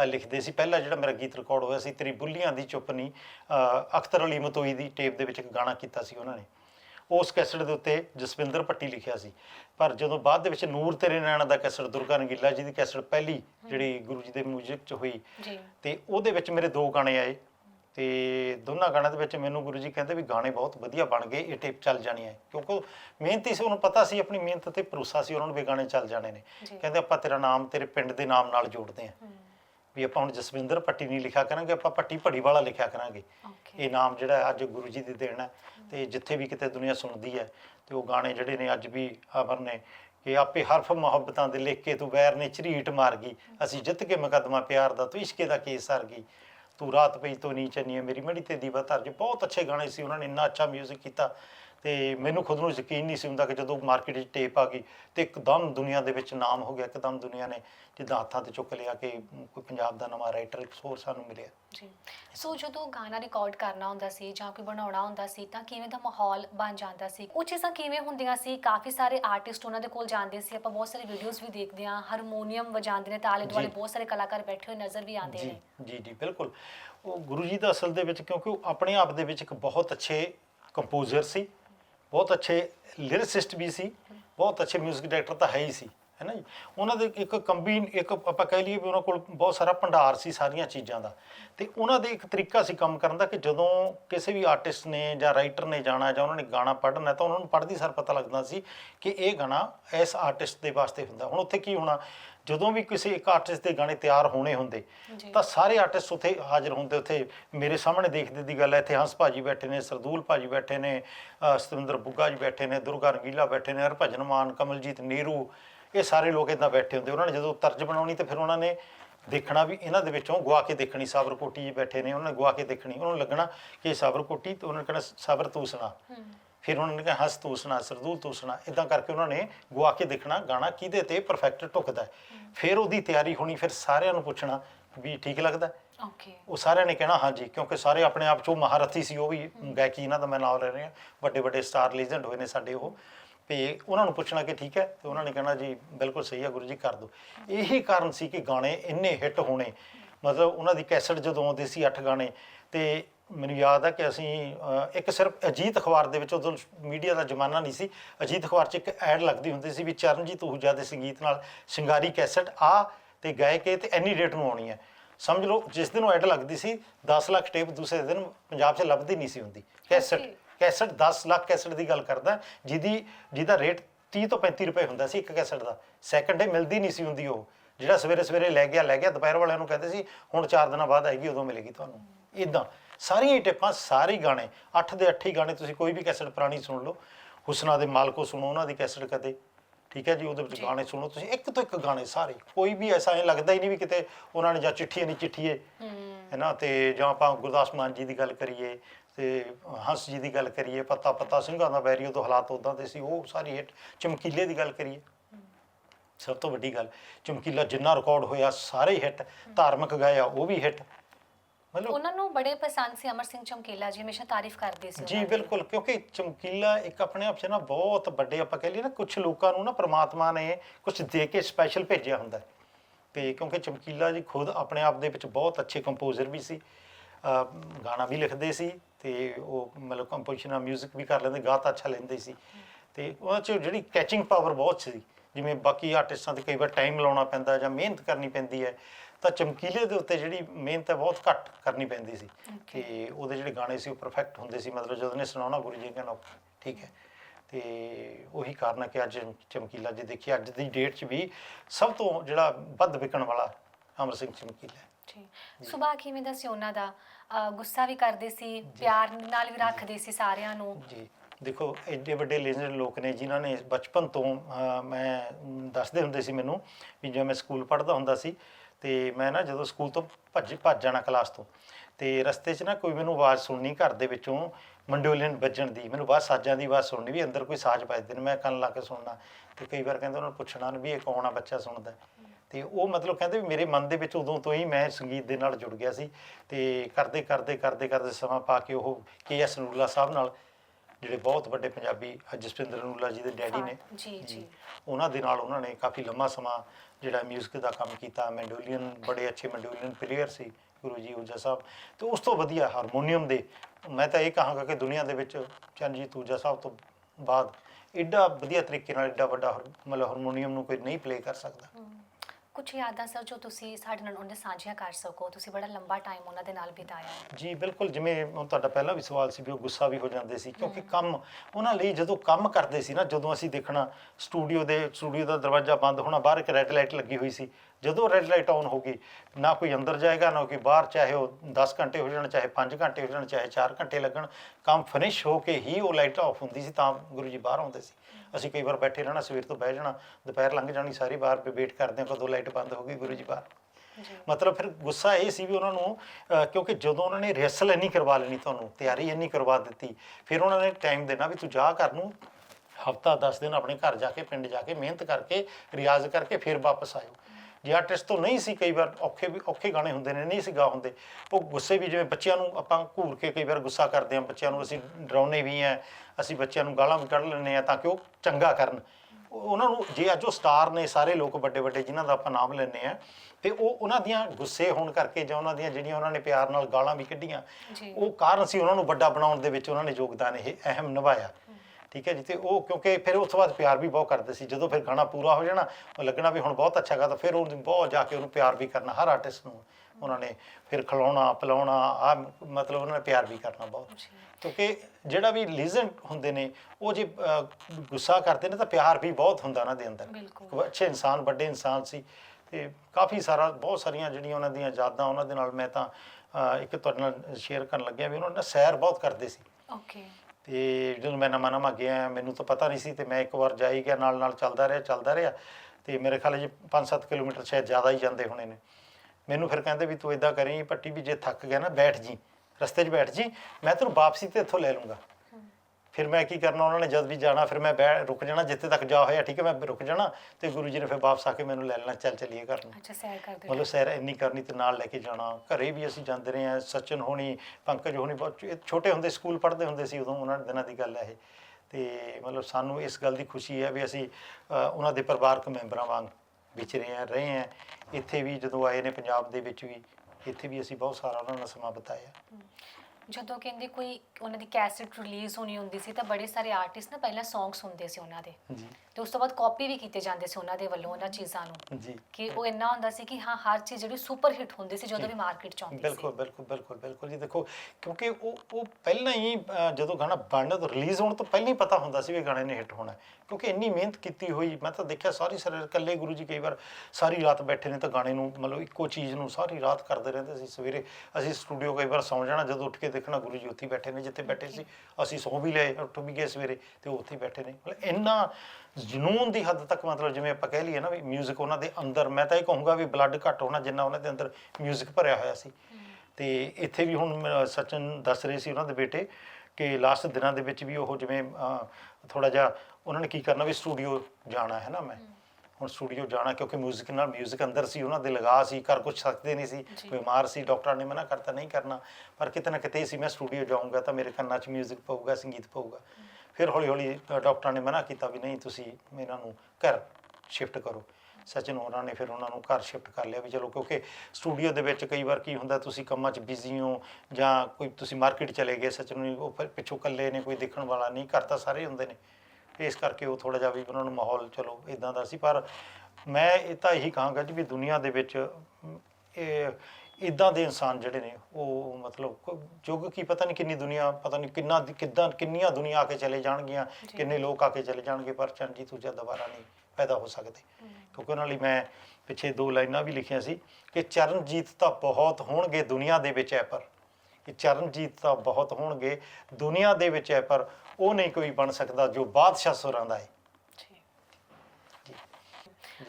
Speaker 1: ਲਿਖਦੇ ਸੀ। ਪਹਿਲਾ ਜਿਹੜਾ ਮੇਰਾ ਗੀਤ ਰਿਕਾਰਡ ਹੋਇਆ ਸੀ ਤੇਰੀ ਬੁੱਲੀਆਂ ਦੀ ਚੁੱਪ ਨਹੀਂ ਅ, ਅਖਤਰ ਅਲੀ ਮਤੋਈ ਦੀ ਟੇਪ ਦੇ ਵਿੱਚ ਇੱਕ ਗਾਣਾ ਕੀਤਾ ਸੀ ਉਹਨਾਂ ਨੇ। ਉਸ ਕੈਸਟ ਦੇ ਉੱਤੇ ਜਸਵਿੰਦਰ ਭੱਟੀ ਲਿਖਿਆ ਸੀ। ਪਰ ਜਦੋਂ ਬਾਅਦ ਦੇ ਵਿੱਚ ਨੂਰ ਤੇਰੇ ਨੈਣਾ ਦਾ ਕੈਸਟ ਦੁਰਗਾ ਰੰਗੀਲਾ ਜੀ ਦੀ ਕੈਸਟ ਪਹਿਲੀ ਜਿਹੜੀ ਗੁਰੂ ਜੀ ਦੇ ਮਿਊਜ਼ਿਕ 'ਚ ਹੋਈ ਤੇ ਉਹਦੇ ਵਿੱਚ ਮੇਰੇ ਦੋ ਗਾਣੇ ਆਏ। ਤੇ ਦੋਨਾਂ ਗਾਣਿਆਂ ਦੇ ਵਿੱਚ ਮੈਨੂੰ ਗੁਰੂ ਜੀ ਕਹਿੰਦੇ ਵੀ ਗਾਣੇ ਬਹੁਤ ਵਧੀਆ ਬਣ ਗਏ ਇਹ ਟੇਪ ਚੱਲ ਜਾਣੀ ਹੈ। ਕਿਉਂਕਿ ਮਿਹਨਤੀ ਸੀ ਉਹਨੂੰ ਪਤਾ ਸੀ ਆਪਣੀ ਮਿਹਨਤ ਤੇ ਭਰੋਸਾ ਸੀ ਉਹਨਾਂ ਨੂੰ ਵੀ ਗਾਣੇ ਚੱਲ ਜਾਣੇ ਨੇ। ਕਹਿੰਦੇ ਆਪਾਂ ਤੇਰਾ ਨਾਮ ਤੇਰੇ ਪਿੰਡ ਦੇ ਨਾਮ ਨਾਲ ਜੋੜਦੇ
Speaker 2: ਹਮ,
Speaker 1: ਵੀ ਆਪਾਂ ਹੁਣ ਜਸਵਿੰਦਰ ਪੱਟੀ ਨਹੀਂ ਲਿਖਿਆ ਕਰਾਂਗੇ ਆਪਾਂ ਪੱਟੀ ਭੜੀ ਵਾਲਾ ਲਿਖਿਆ ਕਰਾਂਗੇ। ਇਹ ਨਾਮ ਜਿਹੜਾ ਅੱਜ ਗੁਰੂ ਜੀ ਦੀ ਦੇਣ ਹੈ ਤੇ ਜਿੱਥੇ ਵੀ ਕਿਤੇ ਦੁਨੀਆ ਸੁਣਦੀ ਹੈ ਤੇ ਉਹ ਗਾਣੇ ਜਿਹੜੇ ਨੇ ਅੱਜ ਵੀ ਅਮਰ ਨੇ ਕਿ ਆਪੇ ਹਰਫ ਮੁਹੱਬਤਾਂ ਦੇ ਲਿਖ ਕੇ ਤੂੰ ਵੈਰ ਨੇ ਝਰੀਟ ਮਾਰ ਗਈ। ਅਸੀਂ ਜਿੱਤ ਕੇ ਮੁਕੱਦਮਾ ਪਿਆਰ ਦਾ ਤੂੰ ਇਸ਼ਕੇ ਦਾ ਕੇਸ ਹਰ ਗਈ। ਤੂੰ ਰਾਤ ਪਈ ਤੋਂ ਨੀ ਹੈ ਮੇਰੀ ਮੜੀ ਤੇ ਦੀਵਾ ਧਰ ਜੇ। ਬਹੁਤ ਅੱਛੇ ਗਾਣੇ ਸੀ, ਉਹਨਾਂ ਨੇ ਇੰਨਾ ਅੱਛਾ 뮤직 ਕੀਤਾ। ਤੇ ਮੈਨੂੰ ਖੁਦ ਨੂੰ ਯਕੀਨ ਨਹੀਂ ਸੀ ਹੁੰਦਾ ਕਿ ਜਦੋਂ ਮਾਰਕੀਟ 'ਚ ਟੇਪ ਆ ਗਈ ਤੇ ਇੱਕਦਮ ਦੁਨੀਆ ਦੇ ਵਿੱਚ ਨਾਮ ਹੋ ਗਿਆ ਇੱਕਦਮ ਦੁਨੀਆ ਨੇ ਜਿੱਦਾਂ ਹੱਥਾਂ ਤੇ ਚੁੱਕ ਲਿਆ ਕਿ ਕੋਈ ਪੰਜਾਬ ਦਾ ਨਵਾਂ ਰਾਈਟਰ ਇੱਕ ਹੋਰ ਸਾਨੂੰ ਮਿਲਿਆ।
Speaker 2: ਜੀ। ਸੋ ਜਦੋਂ ਗਾਣਾ ਰਿਕਾਰਡ ਕਰਨਾ ਹੁੰਦਾ ਸੀ ਜਾਂ ਕੋਈ ਬਣਾਉਣਾ ਹੁੰਦਾ ਸੀ ਤਾਂ ਕਿਵੇਂ ਦਾ ਮਾਹੌਲ ਬਣ ਜਾਂਦਾ ਸੀ? ਉਹ ਚੀਜ਼ਾਂ ਕਿਵੇਂ ਹੁੰਦੀਆਂ ਸੀ? ਕਾਫੀ ਸਾਰੇ ਆਰਟਿਸਟ ਉਹਨਾਂ ਦੇ ਕੋਲ ਜਾਂਦੇ ਸੀ। ਆਪਾਂ ਬਹੁਤ ਸਾਰੇ ਵੀਡੀਓਜ਼ ਵੀ ਦੇਖਦੇ ਹਾਂ ਹਾਰਮੋਨੀਅਮ ਵਜਾਉਂਦੇ ਨੇ ਤਾਲੇ ਦੁਆਲੇ। ਬਹੁਤ ਸਾਰੇ ਕਲਾਕਾਰ ਬੈਠੇ ਹੋਏ ਨਜ਼ਰ ਵੀ ਆਉਂਦੇ ਨੇ।
Speaker 1: ਜੀ ਜੀ ਬਿਲਕੁਲ। ਉਹ ਗੁਰੂ ਜੀ ਦਾ ਅਸਲ ਦੇ ਵਿੱਚ ਕਿਉਂਕਿ ਉਹ ਆਪਣੇ ਆਪ ਦੇ ਵਿੱਚ ਇੱਕ ਬਹੁਤ ਅੱਛੇ ਕੰਪੋਜ਼ਰ ਸੀ। ਬਹੁਤ ਅੱਛੇ ਲਿਰਿਸਿਸਟ ਵੀ ਸੀ, ਬਹੁਤ ਅੱਛੇ 뮤직 ਡਾਇਰੈਕਟਰ ਤਾਂ ਹੈ ਹੀ ਸੀ, ਹੈ ਨਾ ਜੀ? ਉਹਨਾਂ ਦੇ ਇੱਕ ਕੰਬੀਨ ਇੱਕ ਆਪਾਂ ਕਹਿ ਲਈਏ ਵੀ ਉਹਨਾਂ ਕੋਲ ਬਹੁਤ ਸਾਰਾ ਭੰਡਾਰ ਸੀ ਸਾਰੀਆਂ ਚੀਜ਼ਾਂ ਦਾ। ਤੇ ਉਹਨਾਂ ਦੇ ਇੱਕ ਤਰੀਕਾ ਸੀ ਕੰਮ ਕਰਨ ਦਾ ਕਿ ਜਦੋਂ ਕਿਸੇ ਵੀ ਆਰਟਿਸਟ ਨੇ ਜਾਂ ਰਾਈਟਰ ਨੇ ਜਾਣਾ ਜਾਂ ਉਹਨਾਂ ਨੇ ਗਾਣਾ ਪੜ੍ਹਨਾ, ਤਾਂ ਉਹਨਾਂ ਨੂੰ ਪੜ੍ਹਦੀ ਸਾਰ ਪਤਾ ਲੱਗਦਾ ਸੀ ਕਿ ਇਹ ਗਾਣਾ ਇਸ ਆਰਟਿਸਟ ਦੇ ਵਾਸਤੇ ਹੁੰਦਾ। ਹੁਣ ਉੱਥੇ ਕੀ ਹੋਣਾ? ਜਦੋਂ ਵੀ ਕਿਸੇ ਇੱਕ ਆਰਟਿਸਟ ਦੇ ਗਾਣੇ ਤਿਆਰ ਹੋਣੇ ਹੁੰਦੇ। ਤਾਂ ਸਾਰੇ ਆਰਟਿਸਟ ਉੱਥੇ ਹਾਜ਼ਰ ਹੁੰਦੇ ਉੱਥੇ ਮੇਰੇ ਸਾਹਮਣੇ ਦੇਖਦੇ ਦੀ ਗੱਲ ਹੈ ਇੱਥੇ ਹੰਸ ਭਾਜੀ ਬੈਠੇ ਨੇ ਸਰਦੂਲ ਭਾਜੀ ਬੈਠੇ ਨੇ ਸਤਿੰਦਰ ਬੁੱਗਾ ਜੀ ਬੈਠੇ ਨੇ ਦੁਰਗਾ ਰੰਗੀਲਾ ਬੈਠੇ ਨੇ ਹਰਭਜਨ ਮਾਨ ਕਮਲਜੀਤ ਨੀਰੂ ਇਹ ਸਾਰੇ ਲੋਕ ਇਦਾਂ ਬੈਠੇ ਹੁੰਦੇ। ਉਹਨਾਂ ਨੇ ਜਦੋਂ ਤਰਜ ਬਣਾਉਣੀ ਤੇ ਫਿਰ ਉਹਨਾਂ ਨੇ ਦੇਖਣਾ ਵੀ ਇਹਨਾਂ ਦੇ ਵਿੱਚੋਂ ਗਵਾ ਕੇ ਦੇਖਣੀ ਸਾਬਰਕੋਟੀ ਜੀ ਬੈਠੇ ਨੇ ਉਹਨਾਂ ਨੇ ਗਵਾ ਕੇ ਦੇਖਣੀ ਉਹਨਾਂ ਨੂੰ ਲੱਗਣਾ ਕਿ ਸਾਬਰਕੋਟੀ ਤੇ ਉਹਨਾਂ ਨੇ ਕਹਿਣਾ ਸਾਬਰ ਤੂੰ ਸੁਣਾ। ਫਿਰ ਉਹਨਾਂ ਨੇ ਕਿਹਾ ਹੰਸ ਤੂੰ ਸੁਣਾ ਸਰਦੂਲ ਤੂੰ ਸੁਣਾ। ਇਦਾਂ ਕਰਕੇ ਉਹਨਾਂ ਨੇ ਗਵਾ ਕੇ ਦੇਖਣਾ ਗਾਣਾ ਕਿਹਦੇ ਤੇ ਪਰਫੈਕਟ ਟੁਕਦਾ ਫਿਰ ਉਹਦੀ ਤਿਆਰੀ ਹੋਣੀ ਫਿਰ ਸਾਰਿਆਂ ਨੂੰ ਪੁੱਛਣਾ ਵੀ ਠੀਕ ਲੱਗਦਾ?
Speaker 2: ਓਕੇ
Speaker 1: ਉਹ ਸਾਰਿਆਂ ਨੇ ਕਹਿਣਾ ਹਾਂਜੀ ਕਿਉਂਕਿ ਸਾਰੇ ਆਪਣੇ ਆਪ ਚੋਂ ਮਹਾਰਥੀ ਸੀ ਉਹ ਵੀ ਗਾਇਕੀ ਇਹਨਾਂ ਦਾ ਮੈਂ ਨਾਮ ਲੈ ਰਿਹਾ। ਵੱਡੇ ਵੱਡੇ ਸਟਾਰ ਲੀਜੈਂਡ ਹੋਏ ਨੇ ਸਾਡੇ ਉਹ। ਤੇ ਉਹਨਾਂ ਨੂੰ ਪੁੱਛਣਾ ਕਿ ਠੀਕ ਹੈ? ਤੇ ਉਹਨਾਂ ਨੇ ਕਹਿਣਾ ਜੀ ਬਿਲਕੁਲ ਸਹੀ ਹੈ ਗੁਰੂ ਜੀ ਕਰ ਦਿਓ ਇਹੀ ਕਾਰਨ ਸੀ ਕਿ ਗਾਣੇ ਇੰਨੇ ਹਿੱਟ ਹੋਣੇ। ਮਤਲਬ ਉਹਨਾਂ ਦੀ ਕੈਸਟ ਜਦੋਂ ਆਉਂਦੀ ਸੀ 8 ਗਾਣੇ ਤੇ ਮੈਨੂੰ ਯਾਦ ਹੈ ਕਿ ਅਸੀਂ ਇੱਕ ਸਿਰਫ ਅਜੀਤ ਅਖਬਾਰ ਦੇ ਵਿੱਚ ਉਦੋਂ ਮੀਡੀਆ ਦਾ ਜ਼ਮਾਨਾ ਨਹੀਂ ਸੀ। ਅਜੀਤ ਅਖਬਾਰ 'ਚ ਇੱਕ ਐਡ ਲੱਗਦੀ ਹੁੰਦੀ ਸੀ ਵੀ ਚਰਨਜੀਤ ਹੂਜਾ ਦੇ ਸੰਗੀਤ ਨਾਲ ਸਿੰਗਾਰੀ ਕੈਸਟ ਆ ਤੇ ਗਾਇ ਕੇ ਤੇ ਐਨੀ ਡੇਟ ਨੂੰ ਆਉਣੀ ਹੈ। ਸਮਝ ਲਓ ਜਿਸ ਦਿਨ ਉਹ ਐਡ ਲੱਗਦੀ ਸੀ 10 ਲੱਖ ਟੇਪ ਦੂਸਰੇ ਦਿਨ ਪੰਜਾਬ 'ਚ ਲੱਭਦੀ ਨਹੀਂ ਸੀ ਹੁੰਦੀ। Caste
Speaker 2: Okay.
Speaker 1: Caste 10 lakh caste ਦੀ ਗੱਲ ਕਰਦਾ ਜਿਹਦੀ ਜਿਹਦਾ ਰੇਟ 30 ਤੋਂ 35 ਰੁਪਏ ਹੁੰਦਾ ਸੀ ਇੱਕ ਕੈਸਟ ਦਾ। ਸੈਕੰਡ ਡੇ ਮਿਲਦੀ ਨਹੀਂ ਸੀ ਹੁੰਦੀ ਉਹ। ਜਿਹੜਾ ਸਵੇਰੇ ਸਵੇਰੇ ਲੈ ਗਿਆ ਲੈ ਗਿਆ ਦੁਪਹਿਰ ਵਾਲਿਆਂ ਨੂੰ ਕਹਿੰਦੇ ਸੀ ਹੁਣ 4 ਦਿਨਾਂ ਬਾਅਦ ਆਏਗੀ ਉਦੋਂ ਮਿਲੇਗੀ ਤੁਹਾਨੂੰ। ਇਦਾਂ ਸਾਰੀਆਂ ਹੀ ਟਿੱਪਾਂ ਸਾਰੇ ਗਾਣੇ 8 ਦੇ 8 ਹੀ ਗਾਣੇ ਤੁਸੀਂ ਕੋਈ ਵੀ ਕੈਸਟ ਪੁਰਾਣੀ ਸੁਣ ਲਓ। ਹੁਸਨਾ ਦੇ ਮਾਲਕੋ ਸੁਣੋ ਉਹਨਾਂ ਦੀ ਕੈਸਟ ਕਦੇ ਠੀਕ ਹੈ ਜੀ? ਉਹਦੇ ਵਿੱਚ। ਗਾਣੇ ਸੁਣੋ। ਤੁਸੀਂ ਇੱਕ ਤੋਂ ਇੱਕ ਗਾਣੇ ਸਾਰੇ ਕੋਈ ਵੀ ਐਸਾ ਐ ਲੱਗਦਾ ਹੀ ਨਹੀਂ ਵੀ ਕਿਤੇ ਉਹਨਾਂ ਨੇ ਜਾਂ ਚਿੱਠੀ ਨਹੀਂ ਚਿੱਠੀਏ
Speaker 2: ਹੂੰ
Speaker 1: ਨਾ? ਤੇ ਜਾਂ ਆਪਾਂ ਗੁਰਦਾਸ ਮਾਨ ਜੀ ਦੀ ਗੱਲ ਕਰੀਏ ਤੇ ਹੰਸ ਜੀ ਦੀ ਗੱਲ ਕਰੀਏ ਪੱਤਾ ਪੱਤਾ ਸਿੰਘਾਂ ਦਾ ਬੈਰੀਓ ਤੋਂ ਹਾਲਾਤ ਉਦਾਂ ਦੇ ਸੀ ਉਹ ਸਾਰੀ ਹਿੱਟ। ਚਮਕੀਲੇ ਦੀ ਗੱਲ ਕਰੀਏ। ਸਭ ਤੋਂ ਵੱਡੀ ਗੱਲ ਚਮਕੀਲਾ ਜਿੰਨਾ ਰਿਕਾਰਡ ਹੋਇਆ ਸਾਰੇ ਹਿੱਟ। ਧਾਰਮਿਕ ਗਾਇਆ ਉਹ ਵੀ ਹਿੱਟ। ਮਤਲਬ
Speaker 2: ਉਹਨਾਂ ਨੂੰ ਬੜੇ ਪਸੰਦ ਸੀ ਅਮਰ ਸਿੰਘ ਚਮਕੀਲਾ ਜੀ ਹਮੇਸ਼ਾ ਤਾਰੀਫ ਕਰਦੇ ਸੀ
Speaker 1: ਜੀ
Speaker 2: ਉਹਨਾਂ ਦੀ।
Speaker 1: ਬਿਲਕੁਲ ਕਿਉਂਕਿ ਚਮਕੀਲਾ ਇੱਕ ਆਪਣੇ ਆਪ 'ਚ ਨਾ ਬਹੁਤ ਵੱਡੇ ਆਪਾਂ ਕਹਿ ਲਈਏ ਨਾ ਕੁਝ ਲੋਕਾਂ ਨੂੰ ਨਾ ਪ੍ਰਮਾਤਮਾ ਨੇ ਕੁਝ ਦੇ ਕੇ ਸਪੈਸ਼ਲ ਭੇਜਿਆ ਹੁੰਦਾ ਹੈ। ਤੇ ਕਿਉਂਕਿ ਚਮਕੀਲਾ ਜੀ ਖੁਦ ਆਪਣੇ ਆਪ ਦੇ ਵਿੱਚ ਬਹੁਤ ਅੱਛੇ ਕੰਪੋਜ਼ਰ ਵੀ ਸੀ ਅਹ ਗਾਣਾ ਵੀ ਲਿਖਦੇ ਸੀ ਤੇ ਉਹ ਮਤਲਬ ਕੰਪੋਜੀਸ਼ਨ ਮਿਊਜ਼ਿਕ ਵੀ ਕਰ ਲੈਂਦੇ ਗਾਤਾ ਅੱਛਾ ਲੈਂਦੇ ਸੀ ਤੇ ਉਹਨਾਂ 'ਚ ਜਿਹੜੀ ਕੈਚਿੰਗ ਪਾਵਰ ਬਹੁਤ ਸੀ ਜਿਵੇਂ ਬਾਕੀ ਆਰਟਿਸਟਾਂ ਤੇ ਕਈ ਵਾਰ ਟਾਈਮ ਲਾਉਣਾ ਪੈਂਦਾ ਜਾਂ ਮਿਹਨਤ ਕਰਨੀ ਪੈਂਦੀ ਹੈ ਤਾਂ ਚਮਕੀਲੇ ਦੇ ਉੱਤੇ ਜਿਹੜੀ ਮਿਹਨਤ ਹੈ ਬਹੁਤ ਘੱਟ ਕਰਨੀ ਪੈਂਦੀ ਸੀ. ਤੇ ਉਹਦੇ ਜਿਹੜੇ ਗਾਣੇ ਸੀ ਉਹ ਪਰਫੈਕਟ ਹੁੰਦੇ ਸੀ ਮਤਲਬ ਜਦੋਂ ਨੇ ਸੁਣਾਉਣਾ ਗੁਰੂ ਜੀ ਕਹਿੰਦਾ ਠੀਕ ਹੈ। ਤੇ ਉਹੀ ਕਾਰਨ ਹੈ ਕਿ ਅੱਜ ਚਮਕੀਲਾ ਜੀ ਦੇਖੀ ਅੱਜ ਦੀ ਡੇਟ 'ਚ ਵੀ ਸਭ ਤੋਂ ਜਿਹੜਾ ਵੱਧ ਵਿਕਣ ਵਾਲਾ ਅਮਰ ਸਿੰਘ ਚਮਕੀਲਾ
Speaker 2: ਜੀ। ਸੁਭਾਅ ਕਿਵੇਂ ਦਾ ਸੀ ਉਹਨਾਂ ਦਾ? ਗੁੱਸਾ ਵੀ ਕਰਦੇ ਸੀ ਪਿਆਰ ਨਾਲ ਵੀ ਰੱਖਦੇ ਸੀ ਸਾਰਿਆਂ ਨੂੰ।
Speaker 1: ਜੀ। ਦੇਖੋ ਐਡੇ ਵੱਡੇ ਲੇਜੈਂਡ ਲੋਕ ਨੇ ਜਿਨ੍ਹਾਂ ਨੇ ਬਚਪਨ ਤੋਂ ਮੈਂ ਦੱਸਦੇ ਹੁੰਦੇ ਸੀ ਮੈਨੂੰ ਵੀ ਜਦੋਂ ਮੈਂ ਸਕੂਲ ਪੜ੍ਹਦਾ ਹੁੰਦਾ ਸੀ ਤੇ ਮੈਂ ਨਾ ਜਦੋਂ ਸਕੂਲ ਤੋਂ ਭੱਜ ਭੱਜ ਜਾਣਾ ਕਲਾਸ ਤੋਂ ਤੇ ਰਸਤੇ 'ਚ ਨਾ ਕੋਈ ਮੈਨੂੰ ਆਵਾਜ਼ ਸੁਣਨੀ ਘਰ ਦੇ ਵਿੱਚੋਂ ਮੰਡੋਲੀਅਨ ਵੱਜਣ ਦੀ ਮੈਨੂੰ ਬਾਅਦ ਸਾਜ਼ਾਂ ਦੀ ਆਵਾਜ਼ ਸੁਣਨੀ ਵੀ ਅੰਦਰ ਕੋਈ ਸਾਜ਼ ਵੱਜਦੇ ਨੇ ਮੈਂ ਕੰਨ ਲਾ ਕੇ ਸੁਣਨਾ ਤੇ ਕਈ ਵਾਰ ਕਹਿੰਦੇ ਉਹਨਾਂ ਨੂੰ ਪੁੱਛਣਾ ਵੀ ਇਹ ਕੌਣ ਆ ਬੱਚਾ ਸੁਣਦਾ? ਤੇ ਉਹ ਮਤਲਬ ਕਹਿੰਦੇ ਵੀ ਮੇਰੇ ਮਨ ਦੇ ਵਿੱਚ ਉਦੋਂ ਤੋਂ ਹੀ ਮੈਂ ਸੰਗੀਤ ਦੇ ਨਾਲ ਜੁੜ ਗਿਆ ਸੀ ਤੇ ਕਰਦੇ ਕਰਦੇ ਕਰਦੇ ਕਰਦੇ ਸਮਾਂ ਪਾ ਕੇ ਉਹ ਕੇ ਐਸ ਨੂਰਲਾ ਸਾਹਿਬ ਨਾਲ ਜਿਹੜੇ ਬਹੁਤ ਵੱਡੇ ਪੰਜਾਬੀ ਜਸਪਿੰਦਰ ਨੂਰਲਾ ਜੀ ਦੇ ਡੈਡੀ ਨੇ
Speaker 2: ਜੀ ਜੀ
Speaker 1: ਉਹਨਾਂ ਦੇ ਨਾਲ ਉਹਨਾਂ ਨੇ ਕਾਫੀ ਲੰਮਾ ਸਮਾਂ ਜਿਹੜਾ 뮤직 ਦਾ ਕੰਮ ਕੀਤਾ ਮੈਂਡੋਲੀਅਨ ਬੜੇ ਅੱਛੇ ਮੈਂਡੋਲੀਅਨ ਪਲੇਅਰ ਸੀ, ਗੁਰੂ ਜੀ ਊਜਾ ਸਾਹਿਬ। ਤੇ ਉਸ ਤੋਂ ਵਧੀਆ ਹਾਰਮੋਨੀਅਮ ਦੇ, ਮੈਂ ਤਾਂ ਇਹ ਕਹਾਂਗਾ ਕਿ ਦੁਨੀਆ ਦੇ ਵਿੱਚ ਚਰਨਜੀਤ ਊਜਾ ਸਾਹਿਬ ਤੋਂ ਬਾਅਦ ਐਡਾ ਵਧੀਆ ਤਰੀਕੇ ਨਾਲ ਐਡਾ ਵੱਡਾ ਹਾਰ- ਮਤਲਬ ਹਾਰਮੋਨੀਅਮ ਨੂੰ ਕੋਈ ਨਹੀਂ ਪਲੇ ਕਰ ਸਕਦਾ।
Speaker 2: ਕੁਝ ਯਾਦਾਂ ਸਰ ਜੋ ਤੁਸੀਂ ਸਾਡੇ ਨਾਲ ਉਹਨੇ ਸਾਂਝੀਆਂ ਕਰ ਸਕੋ? ਤੁਸੀਂ ਬੜਾ ਲੰਬਾ ਟਾਈਮ ਉਹਨਾਂ ਦੇ ਨਾਲ ਬਿਤਾਇਆ।
Speaker 1: ਜੀ ਬਿਲਕੁਲ ਜਿਵੇਂ ਹੁਣ ਤੁਹਾਡਾ ਪਹਿਲਾ ਵੀ ਸਵਾਲ ਸੀ ਵੀ ਉਹ ਗੁੱਸਾ ਵੀ ਹੋ ਜਾਂਦੇ ਸੀ ਕਿਉਂਕਿ ਕੰਮ ਉਹਨਾਂ ਲਈ ਜਦੋਂ ਕੰਮ ਕਰਦੇ ਸੀ ਨਾ ਜਦੋਂ ਅਸੀਂ ਦੇਖਣਾ ਸਟੂਡੀਓ ਦੇ ਸਟੂਡੀਓ ਦਾ ਦਰਵਾਜ਼ਾ ਬੰਦ ਹੋਣਾ ਬਾਹਰ ਇੱਕ ਰੈੱਡ ਲਾਈਟ ਲੱਗੀ ਹੋਈ ਸੀ। ਜਦੋਂ ਰੈੱਡ ਲਾਈਟ ਆਨ ਹੋ ਗਈ ਨਾ ਕੋਈ ਅੰਦਰ ਜਾਏਗਾ ਨਾ ਕੋਈ ਬਾਹਰ ਚਾਹੇ ਉਹ 10 ਘੰਟੇ ਹੋ ਜਾਣ ਚਾਹੇ 5 ਘੰਟੇ ਹੋ ਜਾਣ ਚਾਹੇ 4 ਘੰਟੇ ਲੱਗਣ ਕੰਮ ਫਿਨਿਸ਼ ਹੋ ਕੇ ਹੀ ਉਹ ਲਾਈਟ ਆਫ ਹੁੰਦੀ ਸੀ ਤਾਂ ਗੁਰੂ ਜੀ ਬਾਹਰ ਆਉਂਦੇ ਸੀ। ਅਸੀਂ ਕਈ ਵਾਰ ਬੈਠੇ ਰਹਿਣਾ ਸਵੇਰ ਤੋਂ ਬਹਿ ਜਾਣਾ ਦੁਪਹਿਰ ਲੰਘ ਜਾਣੀ ਸਾਰੀ ਬਾਹਰ ਪੇ ਵੇਟ ਕਰਦੇ ਹਾਂ ਕਦੋਂ ਲਾਈਟ ਬੰਦ ਹੋ ਗਈ ਗੁਰੂ ਜੀ ਬਾਹਰ। ਮਤਲਬ ਫਿਰ ਗੁੱਸਾ ਇਹ ਸੀ ਵੀ ਉਹਨਾਂ ਨੂੰ ਕਿਉਂਕਿ ਜਦੋਂ ਉਹਨਾਂ ਨੇ ਰਿਹਰਸਲ ਇੰਨੀ ਕਰਵਾ ਲੈਣੀ ਤੁਹਾਨੂੰ ਤਿਆਰੀ ਇੰਨੀ ਕਰਵਾ ਦਿੱਤੀ ਫਿਰ ਉਹਨਾਂ ਨੇ ਟਾਈਮ ਦੇਣਾ ਵੀ ਤੂੰ ਜਾ ਘਰ ਨੂੰ ਹਫਤਾ 10 ਦਿਨ ਆਪਣੇ ਘਰ ਜਾ ਕੇ ਪਿੰਡ ਜਾ ਕੇ ਮਿਹਨਤ ਕਰਕੇ ਰਿਆਜ਼ ਕਰਕੇ ਫਿਰ ਵਾਪਸ ਆਇਓ। ਜੇ ਆਰਟਿਸਟ ਤੋਂ ਨਹੀਂ ਸੀ ਕਈ ਵਾਰ ਔਖੇ ਵੀ ਔਖੇ ਗਾਣੇ ਹੁੰਦੇ ਨੇ ਨਹੀਂ ਸੀ ਗਾ ਹੁੰਦੇ ਉਹ ਗੁੱਸੇ ਵੀ ਜਿਵੇਂ ਬੱਚਿਆਂ ਨੂੰ ਆਪਾਂ ਘੂਰ ਕੇ ਕਈ ਵਾਰ ਗੁੱਸਾ ਕਰਦੇ ਹਾਂ ਬੱਚਿਆਂ ਨੂੰ ਅਸੀਂ ਡਰਾਉਨੇ ਵੀ ਆ ਅਸੀਂ ਬੱਚਿਆਂ ਨੂੰ ਗਾਲਾਂ ਵੀ ਕੱਢ ਲੈਂਦੇ ਆ ਤਾਂ ਕਿ ਉਹ ਚੰਗਾ ਕਰਨ। ਉਹ- ਉਹਨਾਂ ਨੂੰ ਜੇ ਅੱਜ ਉਹ ਸਟਾਰ ਨੇ ਸਾਰੇ ਲੋਕ ਵੱਡੇ ਵੱਡੇ ਜਿਨ੍ਹਾਂ ਦਾ ਆਪਾਂ ਨਾਮ ਲੈਂਦੇ ਆ ਤੇ ਉਹ ਉਹਨਾਂ ਦੀਆਂ ਗੁੱਸੇ ਹੋਣ ਕਰਕੇ ਜਾਂ ਉਹਨਾਂ ਦੀਆਂ ਜਿਹੜੀਆਂ ਉਹਨਾਂ ਨੇ ਪਿਆਰ ਨਾਲ ਗਾਲਾਂ ਵੀ ਕੱਢੀਆਂ ਉਹ ਕਾਰਨ ਸੀ ਉਹਨਾਂ ਨੂੰ ਵੱਡਾ ਬਣਾਉਣ ਦੇ ਵਿੱਚ ਉਹਨਾਂ ਨੇ ਯੋਗਦਾਨ ਇਹ ਅਹਿਮ ਨਿਭਾਇਆ। ਠੀਕ ਹੈ ਜੀ ਤੇ ਉਹ ਕਿਉਂਕਿ ਫਿਰ ਉਸ ਤੋਂ ਬਾਅਦ ਪਿਆਰ ਵੀ ਬਹੁਤ ਕਰਦੇ ਸੀ। ਜਦੋਂ ਫਿਰ ਗਾਣਾ ਪੂਰਾ ਹੋ ਜਾਣਾ ਉਹ ਲੱਗਣਾ ਵੀ ਹੁਣ ਬਹੁਤ ਅੱਛਾ ਗਾ ਤਾਂ ਫਿਰ ਉਹ ਬਹੁਤ ਜਾ ਕੇ ਉਹਨੂੰ ਪਿਆਰ ਵੀ ਕਰਨਾ ਹਰ ਆਰਟਿਸਟ ਨੂੰ ਉਹਨਾਂ ਨੇ ਫਿਰ ਖਿਲਾਉਣਾ ਪਿਲਾਉਣਾ ਆ ਮਤਲਬ ਉਹਨਾਂ ਨੇ ਪਿਆਰ ਵੀ ਕਰਨਾ ਬਹੁਤ। ਕਿਉਂਕਿ ਜਿਹੜਾ ਵੀ ਲੀਜੈਂਡ ਹੁੰਦੇ ਨੇ ਉਹ ਜੇ ਗੁੱਸਾ ਕਰਦੇ ਨੇ ਤਾਂ ਪਿਆਰ ਵੀ ਬਹੁਤ ਹੁੰਦਾ ਉਹਨਾਂ ਦੇ ਅੰਦਰ। ਅੱਛੇ ਇਨਸਾਨ ਵੱਡੇ ਇਨਸਾਨ ਸੀ ਤੇ ਕਾਫੀ ਸਾਰਾ ਬਹੁਤ ਸਾਰੀਆਂ ਜਿਹੜੀਆਂ ਉਹਨਾਂ ਦੀਆਂ ਯਾਦਾਂ ਉਹਨਾਂ ਦੇ ਨਾਲ ਮੈਂ ਤਾਂ ਇੱਕ ਤੁਹਾਡੇ ਨਾਲ ਸ਼ੇਅਰ ਕਰਨ ਲੱਗਿਆ ਵੀ ਉਹਨਾਂ ਨੇ ਸੈਰ ਬਹੁਤ ਕਰਦੇ ਸੀ।
Speaker 2: ਓਕੇ
Speaker 1: ਤੇ ਜਦੋਂ ਮੈਂ ਨਵਾਂ ਨਵਾਂ ਗਿਆ, ਮੈਨੂੰ ਤਾਂ ਪਤਾ ਨਹੀਂ ਸੀ ਤੇ ਮੈਂ ਇੱਕ ਵਾਰ ਜਾਈ ਗਿਆ, ਨਾਲ ਨਾਲ ਚੱਲਦਾ ਰਿਹਾ ਚੱਲਦਾ ਰਿਹਾ। ਤੇ ਮੇਰੇ ਖਿਆਲ ਜੀ 5-7 ਕਿਲੋਮੀਟਰ ਸ਼ਾਇਦ ਜ਼ਿਆਦਾ ਹੀ ਜਾਂਦੇ ਹੋਣੇ ਨੇ। ਮੈਨੂੰ ਫਿਰ ਕਹਿੰਦੇ ਵੀ ਤੂੰ ਇਦਾਂ ਕਰੀ ਪੱਟੀ ਵੀ ਜੇ ਥੱਕ ਗਿਆ ਨਾ, ਬੈਠ ਜੀ। ਰਸਤੇ 'ਚ ਬੈਠ ਜੀ, ਮੈਂ ਤੈਨੂੰ ਵਾਪਸੀ ਤੇ ਇੱਥੋਂ ਲੈ ਲੂੰਗਾ ਫਿਰ ਮੈਂ ਕੀ ਕਰਨਾ ਉਹਨਾਂ ਨੇ ਜਦ ਵੀ ਜਾਣਾ ਫਿਰ ਮੈਂ ਬਹਿ ਰੁਕ ਜਾਣਾ ਜਿੱਥੇ ਤੱਕ ਜਾ ਹੋਇਆ ਠੀਕ ਹੈ ਮੈਂ ਰੁਕ ਜਾਣਾ ਤੇ ਗੁਰੂ ਜੀ ਨੇ ਫਿਰ ਵਾਪਸ ਆ ਕੇ ਮੈਨੂੰ ਲੈ ਲੈਣਾ ਚੱਲ ਚੱਲੀਏ ਘਰ ਨੂੰ।
Speaker 2: ਅੱਛਾ ਸੈਰ ਕਰਦੇ
Speaker 1: ਮਤਲਬ ਸੈਰ ਇੰਨੀ ਕਰਨੀ ਤੇ ਨਾਲ ਲੈ ਕੇ ਜਾਣਾ ਘਰੇ ਵੀ ਅਸੀਂ ਜਾਂਦੇ ਰਹੇ ਆ ਸਚਨ ਹੋਣੀ ਪੰਕਜ ਹੋਣੀ ਬਹੁਤ ਛੋਟੇ ਹੁੰਦੇ ਸਕੂਲ ਪੜ੍ਹਦੇ ਹੁੰਦੇ ਸੀ ਉਦੋਂ ਉਹਨਾਂ ਦਿਨਾਂ ਦੀ ਗੱਲ ਹੈ ਇਹ। ਤੇ ਮਤਲਬ ਸਾਨੂੰ ਇਸ ਗੱਲ ਦੀ ਖੁਸ਼ੀ ਹੈ ਵੀ ਅਸੀਂ ਉਹਨਾਂ ਦੇ ਪਰਿਵਾਰਕ ਮੈਂਬਰਾਂ ਵਾਂਗ ਵਿਚਰੇ ਆ ਰਹੇ ਆ ਇੱਥੇ ਵੀ ਜਦੋਂ ਆਏ ਨੇ ਪੰਜਾਬ ਦੇ ਵਿੱਚ ਵੀ ਇੱਥੇ ਵੀ ਅਸੀਂ ਬਹੁਤ ਸਾਰਾ ਉਹਨਾਂ ਨਾਲ ਸਮਾਂ ਬਿਤਾਇਆ।
Speaker 2: ਜਦੋਂ ਕਹਿੰਦੇ ਕੋਈ ਉਹਨਾਂ ਦੀ ਕੈਸਟ ਰਿਲੀਜ਼ ਹੋਣੀ ਹੁੰਦੀ ਸੀ ਤਾਂ ਬੜੇ ਸਾਰੇ ਆਰਟਿਸਟ ਨਾ ਪਹਿਲਾਂ ਸੌਂਗਸ ਹੁੰਦੇ ਸੀ ਉਹਨਾਂ ਦੇ।
Speaker 1: ਜੀ।
Speaker 2: ਤੇ ਉਸ ਤੋਂ ਬਾਅਦ ਕਾਪੀ ਵੀ ਕੀਤੇ ਜਾਂਦੇ ਸੀ ਉਹਨਾਂ ਦੇ ਵੱਲੋਂ ਉਹਨਾਂ ਚੀਜ਼ਾਂ ਨੂੰ
Speaker 1: ਜੀ।
Speaker 2: ਕਿ ਉਹ ਇੰਨਾ ਹੁੰਦਾ ਸੀ ਕਿ ਹਾਂ ਹਰ ਚੀਜ਼ ਜਿਹੜੀ ਸੁਪਰ ਹਿੱਟ ਹੁੰਦੀ ਸੀ ਜਦੋਂ। ਵੀ ਮਾਰਕੀਟ ਚ ਆਉਂਦੀ ਸੀ।
Speaker 1: ਬਿਲਕੁਲ ਬਿਲਕੁਲ ਬਿਲਕੁਲ ਬਿਲਕੁਲ ਜੀ। ਦੇਖੋ ਕਿਉਂਕਿ ਉਹ ਉਹ ਪਹਿਲਾਂ ਹੀ ਜਦੋਂ ਗਾਣਾ ਬਣਨ ਤੋਂ ਰਿਲੀਜ਼ ਹੋਣ ਤੋਂ ਪਹਿਲਾਂ ਹੀ ਪਤਾ ਹੁੰਦਾ ਸੀ ਵੀ ਗਾਣੇ ਨੇ ਹਿੱਟ ਹੋਣਾ। ਕਿਉਂਕਿ ਇੰਨੀ ਮਿਹਨਤ ਕੀਤੀ ਹੋਈ ਮੈਂ ਤਾਂ ਦੇਖਿਆ ਸਾਰੀ ਸਾਰੇ ਇਕੱਲੇ ਗੁਰੂ ਜੀ ਕਈ ਵਾਰ ਸਾਰੀ ਰਾਤ ਬੈਠੇ ਨੇ ਤਾਂ ਗਾਣੇ ਨੂੰ ਮਤਲਬ ਇੱਕੋ ਚੀਜ਼ ਨੂੰ ਸਾਰੀ ਰਾਤ ਕਰਦੇ ਰਹਿੰਦੇ ਸੀ। ਸਵੇਰੇ ਅਸੀਂ ਸਟੂਡੀਓ ਕਈ ਵਾਰ ਸੌਂ ਜਾਣਾ ਜਦੋਂ ਉੱਠ ਕੇ ਦੇਖਣਾ ਗੁਰੂ ਜੀ ਉੱਥੇ ਬੈਠੇ ਨੇ ਜਿੱਥੇ ਬੈਠੇ ਸੀ ਅਸੀਂ ਸੌਂ ਵੀ ਲਏ ਉੱਠ ਵੀ ਗਏ ਸਵੇਰੇ ਤੇ ਉਹ ਉੱਥੇ ਬੈਠੇ ਨੇ। ਮਤਲਬ ਇੰਨਾ ਜਨੂਨ ਦੀ ਹੱਦ ਤੱਕ ਮਤਲਬ ਜਿਵੇਂ ਆਪਾਂ ਕਹਿ ਲਈਏ ਨਾ ਵੀ 뮤직 ਉਹਨਾਂ ਦੇ ਅੰਦਰ ਮੈਂ ਤਾਂ ਇਹ ਕਹੂੰਗਾ ਵੀ ਬਲੱਡ ਘੱਟ ਹੋਣਾ ਜਿੰਨਾ ਉਹਨਾਂ ਦੇ ਅੰਦਰ 뮤직 ਭਰਿਆ ਹੋਇਆ ਸੀ ਤੇ ਇੱਥੇ ਵੀ ਹੁਣ ਮ- ਸਚਿਨ ਦੱਸ ਰਹੇ ਸੀ ਉਹਨਾਂ ਦੇ ਬੇਟੇ ਕਿ ਲਾਸਟ ਦਿਨਾਂ ਦੇ ਵਿੱਚ ਵੀ ਉਹ ਜਿਵੇਂ ਥੋੜਾ ਜਿਹਾ ਉਹਨਾਂ ਨੇ ਕੀ ਕਰਨਾ ਵੀ ਸਟੂਡੀਓ ਜਾਣਾ ਹੈ ਨਾ ਮੈਂ ਹੁਣ ਸਟੂਡੀਓ ਜਾਣਾ ਕਿਉਂਕਿ 뮤직 ਨਾਲ 뮤직 ਅੰਦਰ ਸੀ ਉਹਨਾਂ ਦੇ ਲਗਾ ਸੀ ਕਰ ਕੁਝ ਸਕਦੇ ਨਹੀਂ ਸੀ
Speaker 2: ਜੀ।
Speaker 1: ਬਿਮਾਰ ਸੀ ਡਾਕਟਰਾਂ ਨੇ ਮਨਾ ਕਰਤਾ ਨਹੀਂ ਕਰਨਾ ਪਰ ਕਿਤੇ ਨਾ ਕਿਤੇ ਸੀ ਮੈਂ ਸਟੂਡੀਓ ਜਾਊਂਗਾ ਤਾਂ ਮੇਰੇ ਕੰਨਾਂ 'ਚ 뮤직 ਪਊਗਾ ਸੰਗੀਤ ਪਊਗਾ ਫਿਰ ਹੌਲੀ ਹੌਲੀ ਅ, ਡਾਕਟਰਾਂ ਨੇ ਮਨਾ ਕੀਤਾ ਵੀ ਨਹੀਂ ਤੁਸੀਂ ਇਹਨਾਂ ਨੂੰ ਘਰ ਸ਼ਿਫਟ ਕਰੋ। ਸਚਿਨ ਹੋਰਾਂ ਨੇ ਫਿਰ ਉਹਨਾਂ ਨੂੰ ਘਰ ਸ਼ਿਫਟ ਕਰ ਲਿਆ ਵੀ ਚਲੋ ਕਿਉਂਕਿ ਸਟੂਡੀਓ ਦੇ ਵਿੱਚ ਕਈ ਵਾਰ ਕੀ ਹੁੰਦਾ ਤੁਸੀਂ ਕੰਮਾਂ 'ਚ ਬਿਜ਼ੀ ਹੋ ਜਾਂ ਕੋਈ ਤੁਸੀਂ ਮਾਰਕੀਟ ਚਲੇ ਗਏ ਸਚਿਨ ਨੂੰ ਉਹ ਪਿੱਛੋਂ ਇਕੱਲੇ ਨੇ ਕੋਈ ਦੇਖਣ ਵਾਲਾ ਨਹੀਂ ਘਰ ਤਾਂ ਸਾਰੇ ਹੁੰਦੇ ਨੇ। ਇਸ ਕਰਕੇ ਉਹ ਥੋੜਾ ਜਿਹਾ ਵੀ ਉਹਨਾਂ ਨੂੰ ਮਾਹੌਲ ਚਲੋ ਇਦਾਂ ਦਾ ਸੀ ਪਰ ਮੈਂ ਇਹ ਤਾਂ ਇਹੀ ਕਹਾਂਗਾ ਜੀ ਵੀ ਦੁਨੀਆ ਦੇ ਵਿੱਚ ਇਹ ਇਦਾਂ ਦੇ ਇਨਸਾਨ ਜਿਹੜੇ ਨੇ ਉਹ ਮਤਲਬ ਕੋ- ਯੁੱਗ ਕੀ ਪਤਾ ਨਹੀਂ ਕਿੰਨੀ ਦੁਨੀਆ ਪਤਾ ਨਹੀਂ ਕਿੰਨਾ ਕਿੱਦਾਂ ਕਿੰਨੀਆਂ ਦੁਨੀਆ ਆ ਕੇ ਚਲੇ ਜਾਣਗੀਆਂ। ਕਿੰਨੇ ਲੋਕ ਆ ਕੇ ਚਲੇ ਜਾਣਗੇ ਪਰ ਚੰਦ ਜੀ ਦੂਜਾ ਦੁਬਾਰਾ ਨਹੀਂ ਪੈਦਾ ਹੋ ਸਕਦੇ ਕਿਉਂਕਿ ਉਹਨਾਂ ਲਈ ਮੈਂ ਪਿੱਛੇ ਦੋ ਲਾਈਨਾਂ ਵੀ ਲਿਖੀਆਂ ਸੀ ਕਿ ਚਰਨਜੀਤ ਤਾਂ ਬਹੁਤ ਹੋਣਗੇ ਦੁਨੀਆ ਦੇ ਵਿੱਚ ਹੈ ਪਰ ਇਹ ਚਰਨਜੀਤ ਤਾਂ ਬਹੁਤ ਹੋਣਗੇ ਦੁਨੀਆ ਦੇ ਵਿੱਚ ਹੈ ਪਰ ਉਹ ਨਹੀਂ ਕੋਈ ਬਣ ਸਕਦਾ ਜੋ ਬਾਦਸ਼ਾਹ ਸੁਰਾਂ ਦਾ ਹੈ।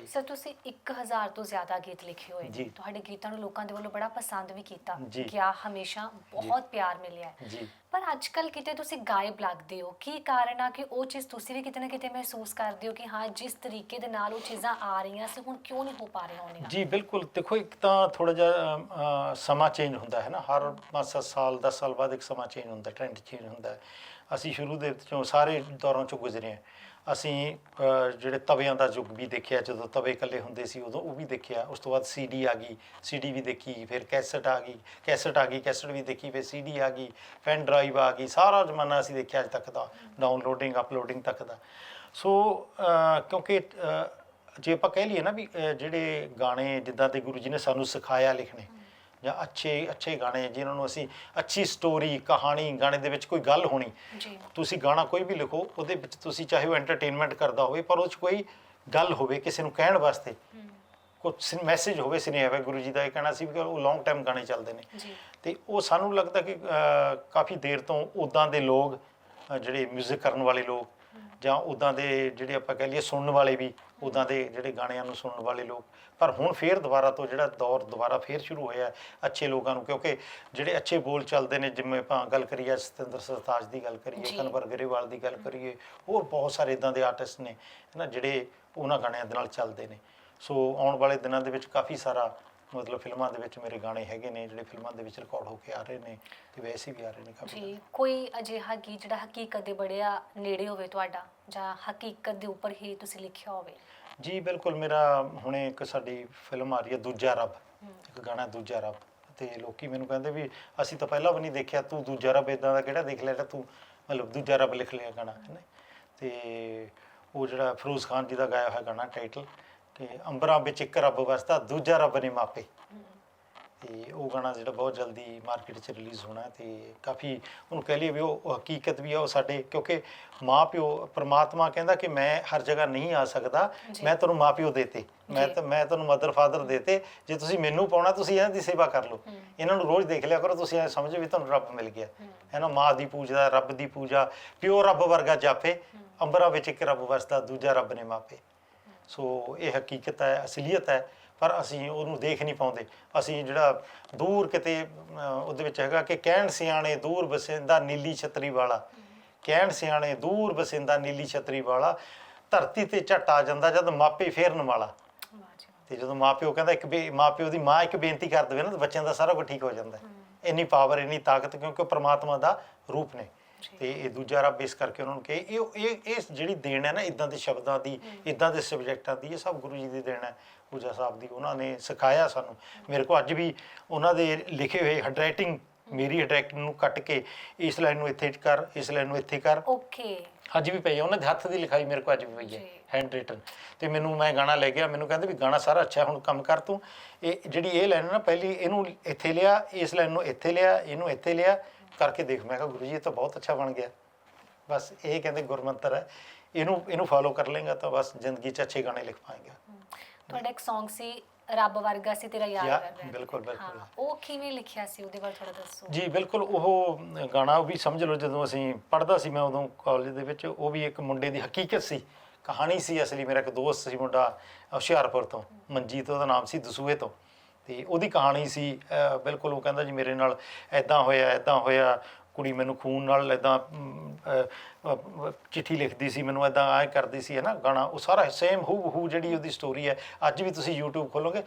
Speaker 2: ਸਰ ਤੁਸੀਂ 1000 ਤੋਂ ਜ਼ਿਆਦਾ ਗੀਤ ਲਿਖੇ ਹੋਏ
Speaker 1: ਜੀ।
Speaker 2: ਨੇ ਤੁਹਾਡੇ ਗੀਤਾਂ ਨੂੰ ਲੋਕਾਂ ਦੇ ਵੱਲੋਂ ਬੜਾ ਪਸੰਦ ਵੀ ਕੀਤਾ।
Speaker 1: ਜੀ।
Speaker 2: ਗਿਆ ਹਮੇਸ਼ਾ ਬਹੁਤ ਪਿਆਰ ਮਿਲਿਆ ਹੈ।
Speaker 1: ਜੀ।
Speaker 2: ਪਰ ਅੱਜ ਕੱਲ ਕਿਤੇ ਤੁਸੀਂ ਗਾਇਬ ਲੱਗਦੇ ਹੋ। ਕੀ ਕਾਰਨ ਆ ਕਿ ਉਹ ਚੀਜ਼ ਤੁਸੀਂ ਵੀ ਕਿਤੇ ਨਾ ਕਿਤੇ ਮਹਿਸੂਸ ਕਰਦੇ ਹੋ ਕਿ ਹਾਂ ਜਿਸ ਤਰੀਕੇ ਦੇ ਨਾਲ ਉਹ ਚੀਜ਼ਾਂ ਆ ਰਹੀਆਂ ਸੀ ਹੁਣ ਕਿਉਂ ਨਹੀਂ ਹੋ ਪਾ ਰਹੀਆਂ ਹੋਣੀਆਂ?
Speaker 1: ਜੀ ਬਿਲਕੁਲ। ਦੇਖੋ ਇੱਕ ਤਾਂ ਥੋੜਾ ਜਿਹਾ ਅਮ, ਅ, ਸਮਾਂ ਚੇਂਜ ਹੁੰਦਾ ਹੈ ਨਾ। ਹਰ ਪੰਜ ਸੱਤ ਸਾਲ 10 ਸਾਲ ਬਾਅਦ ਇੱਕ ਸਮਾਂ ਚੇਂਜ ਹੁੰਦਾ ਟ੍ਰੈਂਡ ਚੇਂਜ ਹੁੰਦਾ ਹੈ। ਅਸੀਂ ਸ਼ੁਰੂ ਦੇ ਵਿੱਚੋਂ ਸਾਰੇ ਦੌਰਾਂ ਚੋਂ ਗੁਜ਼ਰੇ ਹਾਂ। ਅਸੀਂ ਜਿਹੜੇ ਤਵਿਆਂ ਦਾ ਯੁੱਗ ਵੀ ਦੇਖਿਆ, ਜਦੋਂ ਤਵੇ ਇਕੱਲੇ ਹੁੰਦੇ ਸੀ, ਉਦੋਂ ਉਹ ਵੀ ਦੇਖਿਆ। ਉਸ ਤੋਂ ਬਾਅਦ ਸੀਡੀ ਆ ਗਈ ਸੀਡੀ ਵੀ ਦੇਖੀ, ਫਿਰ ਕੈਸਟ ਆ ਗਈ, ਕੈਸਟ ਆ ਗਈ, ਕੈਸਟ ਵੀ ਦੇਖੀ, ਫਿਰ ਸੀਡੀ ਆ ਗਈ, ਪੈਨ ਡਰਾਈਵ ਆ ਗਈ, ਸਾਰਾ ਜ਼ਮਾਨਾ ਅਸੀਂ ਦੇਖਿਆ ਅੱਜ ਤੱਕ ਦਾ, ਡਾਊਨਲੋਡਿੰਗ, ਅਪਲੋਡਿੰਗ ਤੱਕ ਦਾ। ਸੋ ਕਿਉਂਕਿ ਜੇ ਆਪਾਂ ਕਹਿ ਲਈਏ ਨਾ ਵੀ ਜਿਹੜੇ ਗਾਣੇ ਜਿੱਦਾਂ ਦੇ ਗੁਰੂ ਜੀ ਨੇ ਸਾਨੂੰ ਸਿਖਾਇਆ ਲਿਖਣੇ ਜਾਂ ਅੱਛੇ ਅੱਛੇ ਗਾਣੇ ਜਿਨ੍ਹਾਂ ਨੂੰ ਅਸੀਂ ਅੱਛੀ ਸਟੋਰੀ ਕਹਾਣੀ ਗਾਣੇ ਦੇ ਵਿੱਚ ਕੋਈ ਗੱਲ ਹੋਣੀ।
Speaker 2: ਜੀ।
Speaker 1: ਤੁਸੀਂ ਗਾਣਾ ਕੋਈ ਵੀ ਲਿਖੋ ਉਹਦੇ ਵਿੱਚ ਤੁਸੀਂ ਚਾਹੇ ਉਹ ਐਂਟਰਟੇਨਮੈਂਟ ਕਰਦਾ ਹੋਵੇ ਪਰ ਉਹ 'ਚ ਕੋਈ ਗੱਲ ਹੋਵੇ ਕਿਸੇ ਨੂੰ ਕਹਿਣ ਵਾਸਤੇ। ਕੁਝ ਮੈਸੇਜ ਹੋਵੇ ਸੁਨੇਹਾ ਹੋਵੇ ਗੁਰੂ ਜੀ ਦਾ ਇਹ ਕਹਿਣਾ ਸੀ ਵੀ ਉਹ ਲੌਂਗ ਟਾਈਮ ਗਾਣੇ ਚੱਲਦੇ ਨੇ।
Speaker 2: ਜੀ।
Speaker 1: ਤੇ ਉਹ ਸਾਨੂੰ ਲੱਗਦਾ ਕਿ ਕਾਫੀ ਦੇਰ ਤੋਂ ਉਦਾਂ ਦੇ ਲੋਕ ਜਿਹੜੇ 뮤직 ਕਰਨ ਵਾਲੇ ਲੋਕ ਜਾਂ ਉਦਾਂ ਦੇ ਜਿਹੜੇ ਆਪਾਂ ਕਹਿ ਲਈਏ ਸੁਣਨ ਵਾਲੇ ਵੀ ਉਦਾਂ ਦੇ ਜਿਹੜੇ ਗਾਣਿਆਂ ਨੂੰ ਸੁਣਨ ਵਾਲੇ ਲੋਕ ਪਰ ਹੁਣ ਫੇਰ ਦੁਬਾਰਾ ਤੋਂ ਜਿਹੜਾ ਦੌਰ ਦੁਬਾਰਾ ਫੇਰ ਸ਼ੁਰੂ ਹੋਇਆ ਹੈ ਅੱਛੇ ਲੋਕਾਂ ਨੂੰ ਕਿਉਂਕਿ ਜਿਹੜੇ ਅੱਛੇ ਬੋਲ ਚੱਲਦੇ ਨੇ ਜਿਵੇਂ ਆਪਾਂ ਗੱਲ ਕਰੀਏ ਸਤਿੰਦਰ ਸਰਤਾਜ ਦੀ ਗੱਲ ਕਰੀਏ। ਕਨਵਰ ਗਰੇਵਾਲ ਦੀ ਗੱਲ ਕਰੀਏ ਹੋਰ ਬਹੁਤ ਸਾਰੇ ਇਦਾਂ ਦੇ ਆਰਟਿਸਟ ਨੇ ਨਾ ਜਿਹੜੇ ਉਹਨਾਂ ਗਾਣਿਆਂ ਦੇ ਨਾਲ ਚੱਲਦੇ ਨੇ ਸੋ ਆਉਣ ਵਾਲੇ ਦਿਨਾਂ ਦੇ ਵਿੱਚ ਕਾਫੀ ਸਾਰਾ ਮਤਲਬ ਫਿਲਮਾਂ ਦੇ ਵਿੱਚ ਮੇਰੇ ਗਾਣੇ ਹੈਗੇ ਨੇ ਜਿਹੜੇ ਫਿਲਮਾਂ ਦੇ ਵਿੱਚ ਰਿਕਾਰਡ ਹੋ ਕੇ ਆ ਰਹੇ ਨੇ ਤੇ ਵੈਸੇ ਵੀ ਆ ਰਹੇ ਨੇ ਕਾਫੀ
Speaker 2: ਜੀ ਕੋਈ ਅਜਿਹਾ ਗੀਤ ਜਿਹੜਾ ਹਕੀਕਤ ਦੇ ਬੜਿਆ ਨੇੜੇ ਹੋਵੇ ਤੁਹਾਡਾ ਜਾਂ ਹਕੀਕਤ ਦੇ ਉੱਪਰ ਹੀ ਤੁਸੀਂ ਲਿਖਿਆ ਹੋਵੇ?
Speaker 1: ਜੀ ਬਿਲਕੁਲ ਮੇਰਾ ਹੁਣੇ ਇੱਕ ਸਾਡੀ ਫਿਲਮ ਆ ਰਹੀ ਹੈ ਦੂਜਾ ਰੱਬ। ਇੱਕ ਗਾਣਾ ਦੂਜਾ ਰੱਬ। ਤੇ ਲੋਕੀ ਮੈਨੂੰ ਕਹਿੰਦੇ ਵੀ ਅਸੀਂ ਤਾਂ ਪਹਿਲਾਂ ਵੀ ਨਹੀਂ ਦੇਖਿਆ ਤੂੰ ਦੂਜਾ ਰੱਬ ਇਦਾਂ ਦਾ ਕਿਹੜਾ ਦੇਖ ਲਿਆ ਜਿਹੜਾ ਤੂੰ ਮਤਲਬ ਦੂਜਾ ਰੱਬ ਲਿਖ ਲਿਆ ਗਾਣਾ ਹੈ ਨਾ? ਤੇ ਉਹ ਜਿਹੜਾ ਫਿਰੋਜ਼ ਖਾਨ ਜੀ ਦਾ ਗਾਇਆ ਹੋਇਆ ਗਾਣਾ ਟਾਈਟਲ ਕਿ ਅੰਬਰਾਂ ਵਿੱਚ ਇੱਕ ਰੱਬ ਵਸਦਾ ਦੂਜਾ ਰੱਬ ਨੇ ਮਾਪੇ ਤੇ ਉਹ ਗਾਣਾ ਜਿਹੜਾ ਬਹੁਤ ਜਲਦੀ ਮਾਰਕੀਟ 'ਚ ਰਿਲੀਜ਼ ਹੋਣਾ ਤੇ ਕਾਫੀ ਉਹਨੂੰ ਕਹਿ ਲਈਏ ਵੀ ਉਹ ਹਕੀਕਤ ਵੀ ਆ ਉਹ ਸਾਡੇ ਕਿਉਂਕਿ ਮਾਂ ਪਿਓ ਪ੍ਰਮਾਤਮਾ ਕਹਿੰਦਾ ਕਿ ਮੈਂ ਹਰ ਜਗ੍ਹਾ ਨਹੀਂ ਆ ਸਕਦਾ। ਮੈਂ ਤੁਹਾਨੂੰ ਮਾਂ ਪਿਓ ਦੇਤੇ ਮੈਂ। ਤਾਂ ਮੈਂ ਤੁਹਾਨੂੰ ਮਦਰ ਫਾਦਰ ਦੇਤੇ ਜੇ ਤੁਸੀਂ ਮੈਨੂੰ ਪਾਉਣਾ ਤੁਸੀਂ ਇਹਨਾਂ ਦੀ ਸੇਵਾ ਕਰ ਲਓ। ਇਹਨਾਂ ਨੂੰ ਰੋਜ਼ ਦੇਖ ਲਿਆ ਕਰੋ ਤੁਸੀਂ ਐ ਸਮਝੋ ਵੀ ਤੁਹਾਨੂੰ ਰੱਬ ਮਿਲ ਗਿਆ ਹੈ ਨਾ ਮਾਂ ਦੀ ਪੂਜਾ ਰੱਬ ਦੀ ਪੂਜਾ ਪਿਓ ਰੱਬ ਵਰਗਾ ਜਾਪੇ ਅੰਬਰਾਂ ਵਿੱਚ ਇੱਕ ਰੱਬ ਵਸਦਾ ਦੂਜਾ ਰੱਬ ਨੇ ਮਾਪੇ ਸੋ ਇਹ ਹਕੀਕਤ ਹੈ ਅਸਲੀਅਤ ਹੈ ਪਰ ਅਸੀਂ ਉਹਨੂੰ ਦੇਖ ਨਹੀਂ ਪਾਉਂਦੇ ਅਸੀਂ ਜਿਹੜਾ ਦੂਰ ਕਿਤੇ ਉਹਦੇ ਵਿੱਚ ਹੈਗਾ ਕਿ ਕਹਿਣ ਸਿਆਣੇ ਦੂਰ ਵਸਿੰਦਾ ਨੀਲੀ ਛਤਰੀ ਵਾਲਾ ਕਹਿਣ ਸਿਆਣੇ ਦੂਰ ਬਸਿੰਦਾ ਨੀਲੀ ਛਤਰੀ ਵਾਲਾ ਧਰਤੀ ਤੇ ਝਟ ਆ ਜਾਂਦਾ ਜਦ ਮਾਪੇ ਫੇਰਨ ਵਾਲਾ। ਤੇ ਜਦੋਂ ਮਾਪਿਓ ਕਹਿੰਦਾ ਇੱਕ ਮਾਪਿਓ ਦੀ ਮਾਂ ਇੱਕ ਬੇਨਤੀ ਕਰ ਦੇਵੇ ਨਾ ਤਾਂ ਬੱਚਿਆਂ ਦਾ ਸਾਰਾ ਕੁਝ ਠੀਕ ਹੋ ਜਾਂਦਾ। ਇੰਨੀ ਪਾਵਰ ਇੰਨੀ ਤਾਕਤ ਕਿਉਂਕਿ ਉਹ ਪ੍ਰਮਾਤਮਾ ਦਾ ਰੂਪ ਨੇ। ਤੇ ਇਹ ਦੂਜਾ ਰੱਬ ਇਸ ਕਰਕੇ ਉਹਨਾਂ ਨੂੰ ਕਹੇ ਇਹ ਇਹ ਇਹ ਜਿਹੜੀ ਦੇਣ ਹੈ ਨਾ ਇਦਾਂ ਦੇ ਸ਼ਬਦਾਂ ਦੀ ਇਦਾਂ ਦੇ ਸਬਜੈਕਟਾਂ ਦੀ ਇਹ ਸਭ ਗੁਰੂ ਜੀ ਦੀ ਦੇਣ ਹੈ। ਪੂਜਾ ਸਾਹਿਬ ਦੀ ਉਹਨਾਂ ਨੇ ਸਿਖਾਇਆ ਸਾਨੂੰ। ਮੇਰੇ ਕੋਲ ਅੱਜ ਵੀ ਉਹਨਾਂ ਦੇ ਲਿਖੇ ਹੋਏ ਹੈਂਡਰਾਈਟਿੰਗ ਮੇਰੀ ਹੈਂਡਰਾਈਟਿੰਗ ਨੂੰ ਕੱਟ ਕੇ ਇਸ ਲਾਈਨ ਨੂੰ ਇੱਥੇ ਕਰ ਇਸ ਲਾਈਨ ਨੂੰ ਇੱਥੇ ਕਰ।
Speaker 2: ਓਕੇ।
Speaker 1: ਅੱਜ ਵੀ ਪਈ ਹੈ। ਉਹਨਾਂ ਦੇ ਹੱਥ ਦੀ ਲਿਖਾਈ ਮੇਰੇ ਕੋਲ ਅੱਜ ਵੀ ਪਈ ਹੈ। ਹੈਂਡ ਰਿਟਨ ਤੇ ਮੈਨੂੰ ਮੈਂ ਗਾਣਾ ਲੈ ਗਿਆ ਮੈਨੂੰ ਕਹਿੰਦੇ ਵੀ ਗਾਣਾ ਸਾਰਾ ਅੱਛਾ ਹੁਣ ਕੰਮ ਕਰ ਤੂੰ। ਇਹ ਜਿਹੜੀ ਇਹ ਲਾਈਨ ਹੈ ਨਾ ਪਹਿਲੀ ਇਹਨੂੰ ਇੱਥੇ ਲਿਆ ਇਸ ਲਾਈਨ ਨੂੰ ਇੱਥੇ ਲਿਆ ਇਹਨੂੰ ਇੱਥੇ ਲਿਆ। ਕਰਕੇ ਦੇਖ। ਮੈਂ ਕਿਹਾ ਗੁਰੂ ਜੀ ਇਹ ਤਾਂ ਬਹੁਤ ਅੱਛਾ ਬਣ ਗਿਆ। ਬਸ ਇਹ ਕਹਿੰਦੇ ਗੁਰਮੰਤਰ ਹੈ। ਇਹਨੂੰ ਇਹਨੂੰ ਫਾਲੋ ਕਰ ਲੇਗਾ ਤਾਂ ਬਸ ਜ਼ਿੰਦਗੀ 'ਚ ਅੱਛੇ ਗਾਣੇ ਲਿਖ ਪਾਏਗਾ।
Speaker 2: ਤੁਹਾਡਾ ਇੱਕ Song ਸੀ ਰੱਬ ਵਰਗਾ ਸੀ ਤੇਰਾ ਯਾਰ ਰਿਹਾ।
Speaker 1: ਬਿਲਕੁਲ, ਬਿਲਕੁਲ।
Speaker 2: ਉਹ ਕਿਵੇਂ ਲਿਖਿਆ ਸੀ? ਉਹਦੇ ਬਾਰੇ ਥੋੜਾ ਦੱਸੋ।
Speaker 1: ਜੀ ਬਿਲਕੁਲ ਉਹ ਗਾਣਾ ਵੀ ਸਮਝ ਲਓ ਜਦੋਂ ਅਸੀਂ ਪੜ੍ਹਦਾ ਸੀ ਮੈਂ ਉਦੋਂ ਕਾਲਜ ਦੇ ਵਿੱਚ ਉਹ ਵੀ ਇੱਕ ਮੁੰਡੇ ਦੀ ਹਕੀਕਤ ਸੀ ਕਹਾਣੀ ਸੀ ਅਸਲੀ। ਮੇਰਾ ਇੱਕ ਦੋਸਤ ਸੀ ਮੁੰਡਾ ਹੁਸ਼ਿਆਰਪੁਰ ਤੋਂ ਮਨਜੀਤ ਉਹਦਾ ਨਾਮ ਸੀ ਦਸੂਹੇ ਤੋਂ। ਤੇ ਉਹਦੀ ਕਹਾਣੀ ਸੀ ਬਿਲਕੁਲ ਉਹ ਕਹਿੰਦਾ ਜੀ ਮੇਰੇ ਨਾਲ ਐਦਾਂ ਹੋਇਆ ਐਦਾਂ ਹੋਇਆ, ਕੁੜੀ ਮੈਨੂੰ ਖੂਨ ਨਾਲ ਐਦਾਂ ਚਿੱਠੀ ਲਿਖਦੀ ਸੀ, ਮੈਨੂੰ ਐਦਾਂ ਐ ਕਰਦੀ ਸੀ ਹੈ ਨਾ ਗਾਣਾ, ਉਹ ਸਾਰਾ ਸੇਮ ਹੂ ਹੂ ਜਿਹੜੀ ਉਹਦੀ ਸਟੋਰੀ ਹੈ, ਅੱਜ ਵੀ ਤੁਸੀਂ YouTube ਖੋਲੋਗੇ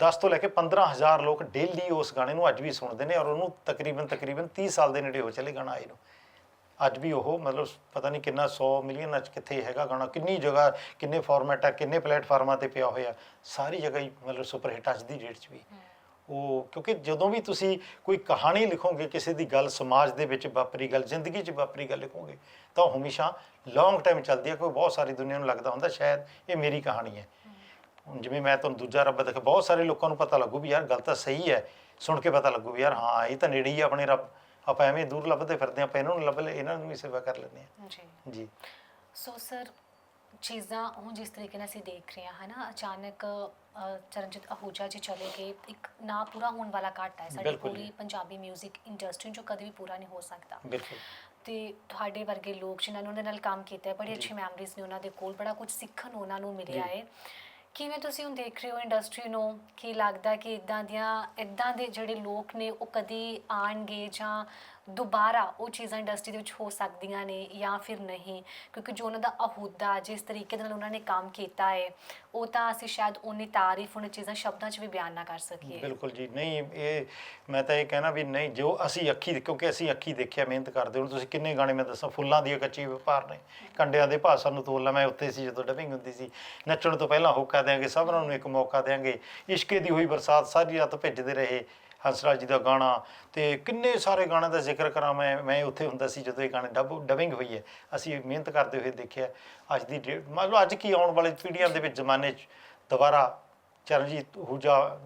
Speaker 1: 10 ਤੋਂ ਲੈ ਕੇ 15000 ਲੋਕ ਡੇਲੀ ਉਸ ਗਾਣੇ ਨੂੰ ਅੱਜ ਵੀ ਸੁਣਦੇ ਨੇ ਔਰ ਉਹਨੂੰ ਤਕਰੀਬਨ ਤਕਰੀਬਨ 30 ਸਾਲ ਦੇ ਨੇੜੇ ਹੋ ਚਲੇ ਗਾਣਾ ਆਏ ਨੂੰ। ਅੱਜ ਵੀ ਉਹ ਮਤਲਬ ਪਤਾ ਨਹੀਂ ਕਿੰਨਾ 100 ਮਿਲੀਅਨ ਅੱਜ ਕਿੱਥੇ ਹੈਗਾ ਗਾਣਾ ਕਿੰਨੀ ਜਗ੍ਹਾ ਕਿੰਨੇ ਫਾਰਮੈਟ ਆ ਕਿੰਨੇ ਪਲੇਟਫਾਰਮਾਂ ਤੇ ਪਿਆ ਹੋਇਆ। ਸਾਰੀ ਜਗ੍ਹਾ ਹੀ ਮਤਲਬ ਸੁਪਰ ਹਿੱਟ ਅੱਜ ਦੀ ਡੇਟ 'ਚ ਵੀ। ਉਹ ਕਿਉਂਕਿ ਜਦੋਂ ਵੀ ਤੁਸੀਂ ਕੋਈ ਕਹਾਣੀ ਲਿਖੋਗੇ ਕਿਸੇ ਦੀ ਗੱਲ ਸਮਾਜ ਦੇ ਵਿੱਚ ਵਾਪਰੀ ਗੱਲ ਜ਼ਿੰਦਗੀ 'ਚ ਵਾਪਰੀ ਗੱਲ ਲਿਖੋਗੇ ਤਾਂ ਹਮੇਸ਼ਾ ਲੌਂਗ ਟਾਈਮ ਚੱਲਦੀ ਹੈ ਕੋਈ ਬਹੁਤ ਸਾਰੀ ਦੁਨੀਆ ਨੂੰ ਲੱਗਦਾ ਹੁੰਦਾ ਸ਼ਾਇਦ ਇਹ ਮੇਰੀ ਕਹਾਣੀ ਹੈ। ਹੁਣ ਜਿਵੇਂ ਮੈਂ ਤੁਹਾਨੂੰ ਦੂਜਾ ਰੱਬ ਦਿਖਾ ਬਹੁਤ ਸਾਰੇ ਲੋਕਾਂ ਨੂੰ ਪਤਾ ਲੱਗੂ ਵੀ ਯਾਰ ਗੱਲ ਤਾਂ ਸਹੀ ਹੈ ਸੁਣ ਕੇ ਪਤਾ ਲੱਗੂ ਵੀ ਯਾਰ ਹਾਂ ਇਹ ਤਾਂ ਨੇੜੇ ਹੀ ਆਪਣੇ ਰੱਬ। ਆਪਾਂ ਐਵੇਂ ਦੂਰ ਲੱਭਦੇ ਫਿਰਦੇ ਆਪਾਂ ਇਹਨਾਂ ਨੂੰ ਲੱਭ ਲੈ ਇਹਨਾਂ ਨੂੰ ਵੀ ਸੇਵਾ ਕਰ ਲੈਂਦੇ ਹਾਂ।
Speaker 2: ਜੀ।
Speaker 1: ਜੀ।
Speaker 2: ਸੋ ਸਰ ਚੀਜ਼ਾਂ ਹੁਣ ਜਿਸ ਤਰੀਕੇ ਨਾਲ ਅਸੀਂ ਦੇਖ ਰਹੇ ਹਾਂ ਹਨਾ ਅਚਾਨਕ ਅ, ਚਰਨਜੀਤ ਅਹੂਜਾ ਜੀ ਚਲੇ ਗਏ ਇੱਕ ਨਾ ਪੂਰਾ ਹੋਣ ਵਾਲਾ ਘਾਟਾ ਹੈ ਸਾਡੀ
Speaker 1: ਬਿਲਕੁਲ
Speaker 2: ਪੂਰੀ। ਪੰਜਾਬੀ 뮤직 ਇੰਡਸਟਰੀ ਜੋ ਕਦੇ ਵੀ ਪੂਰਾ ਨਹੀਂ ਹੋ ਸਕਦਾ।
Speaker 1: ਬਿਲਕੁਲ।
Speaker 2: ਤੇ ਤੁਹਾਡੇ ਵਰਗੇ ਲੋਕ ਜਿਨ੍ਹਾਂ ਨੇ ਉਹਦੇ ਨਾਲ ਕੰਮ ਕੀਤਾ ਹੈ ਬੜੀ ਅੱਛੀ ਮੈਮਰੀਜ਼ ਨੇ ਉਹਨਾਂ ਦੇ ਕੋਲ ਬੜਾ ਕੁਝ ਸਿੱਖਣ ਉਹਨਾਂ ਨੂੰ ਮਿਲਿਆ
Speaker 1: ਜੀ।
Speaker 2: ਹੈ। ਕਿਵੇਂ ਤੁਸੀਂ ਹੁਣ ਦੇਖ ਰਹੇ ਹੋ ਇੰਡਸਟਰੀ ਨੂੰ? ਕੀ ਲੱਗਦਾ ਕਿ ਇਦਾਂ ਦੀਆਂ, ਇਦਾਂ ਦੇ ਜਿਹੜੇ ਲੋਕ ਨੇ, ਉਹ ਕਦੀ ਆਣਗੇ ਜਾਂ ਦੁਬਾਰਾ ਉਹ ਚੀਜ਼ਾਂ ਇੰਡਸਟਰੀ ਦੇ ਵਿੱਚ ਹੋ ਸਕਦੀਆਂ ਨੇ ਜਾਂ ਫਿਰ ਨਹੀਂ। ਕਿਉਂਕਿ ਜੋ ਉਹਨਾਂ ਦਾ ਅਹੁਦਾ, ਜਿਸ ਤਰੀਕੇ ਦੇ ਨਾਲ ਉਹਨਾਂ ਨੇ ਕੰਮ ਕੀਤਾ ਹੈ, ਉਹ ਤਾਂ ਅਸੀਂ ਸ਼ਾਇਦ ਉਨੀ ਤਾਰੀਫ ਉਹਨਾਂ ਚੀਜ਼ਾਂ ਸ਼ਬਦਾਂ 'ਚ ਵੀ ਬਿਆਨ ਨਾ ਕਰ ਸਕੀਏ।
Speaker 1: ਬਿਲਕੁਲ ਜੀ, ਨਹੀਂ, ਇਹ ਮੈਂ ਤਾਂ ਇਹ ਕਹਿਣਾ ਵੀ ਨਹੀਂ, ਜੋ ਅਸੀਂ ਅੱਖੀ ਕਿਉਂਕਿ ਅਸੀਂ ਅੱਖੀ ਦੇਖਿਆ, ਮਿਹਨਤ ਕਰਦੇ ਹੁਣ ਤੁਸੀਂ ਕਿੰਨੇ ਗਾਣੇ ਮੈਂ ਦੱਸਾਂ, ਫੁੱਲਾਂ ਦੀ ਕੱਚੀ ਵਪਾਰ ਨੇ, ਕੰਡਿਆਂ ਦੇ ਭਾਸ਼ਾ ਨੂੰ ਤੋਲਣਾ ਮੈਂ ਉੱਥੇ ਸੀ ਜਦੋਂ ਡਬਿੰਗ ਹੁੰਦੀ ਸੀ। ਨੱਚਣ ਤੋਂ ਪਹਿਲਾਂ ਹੋਕਾ ਦੇਾਂਗੇ ਸਭਨਾਂ ਨੂੰ ਇੱਕ ਮੌਕਾ ਦੇਾਂਗੇ ਇਸ਼ਕੇ ਦੀ ਹੋਈ ਬਰਸਾਤ, ਸਾਰੀ ਰਾਤ ਭਿੱਜਦੇ ਰਹੇ। ਹੰਸਰਾਜ ਜੀ ਦਾ ਗਾਣਾ ਤੇ ਕਿੰਨੇ ਸਾਰੇ ਗਾਣਿਆਂ ਦਾ ਜ਼ਿਕਰ ਕਰਾਂ ਮੈਂ ਮੈਂ ਉੱਥੇ ਹੁੰਦਾ ਸੀ ਜਦੋਂ ਇਹ ਗਾਣੇ ਡਬ ਡਬਿੰਗ ਹੋਈ ਹੈ। ਅਸੀਂ ਮਿਹਨਤ ਕਰਦੇ ਹੋਏ ਦੇਖਿਆ। ਅੱਜ ਦੀ ਡੇਟ ਮੰਨ ਲਓ ਅੱਜ ਕੀ ਆਉਣ ਵਾਲੇ ਪੀੜ੍ਹੀਆਂ ਦੇ ਵਿੱਚ ਜ਼ਮਾਨੇ 'ਚ ਦੁਬਾਰਾ ਚਰਨਜੀਤ ਹੂਜਾ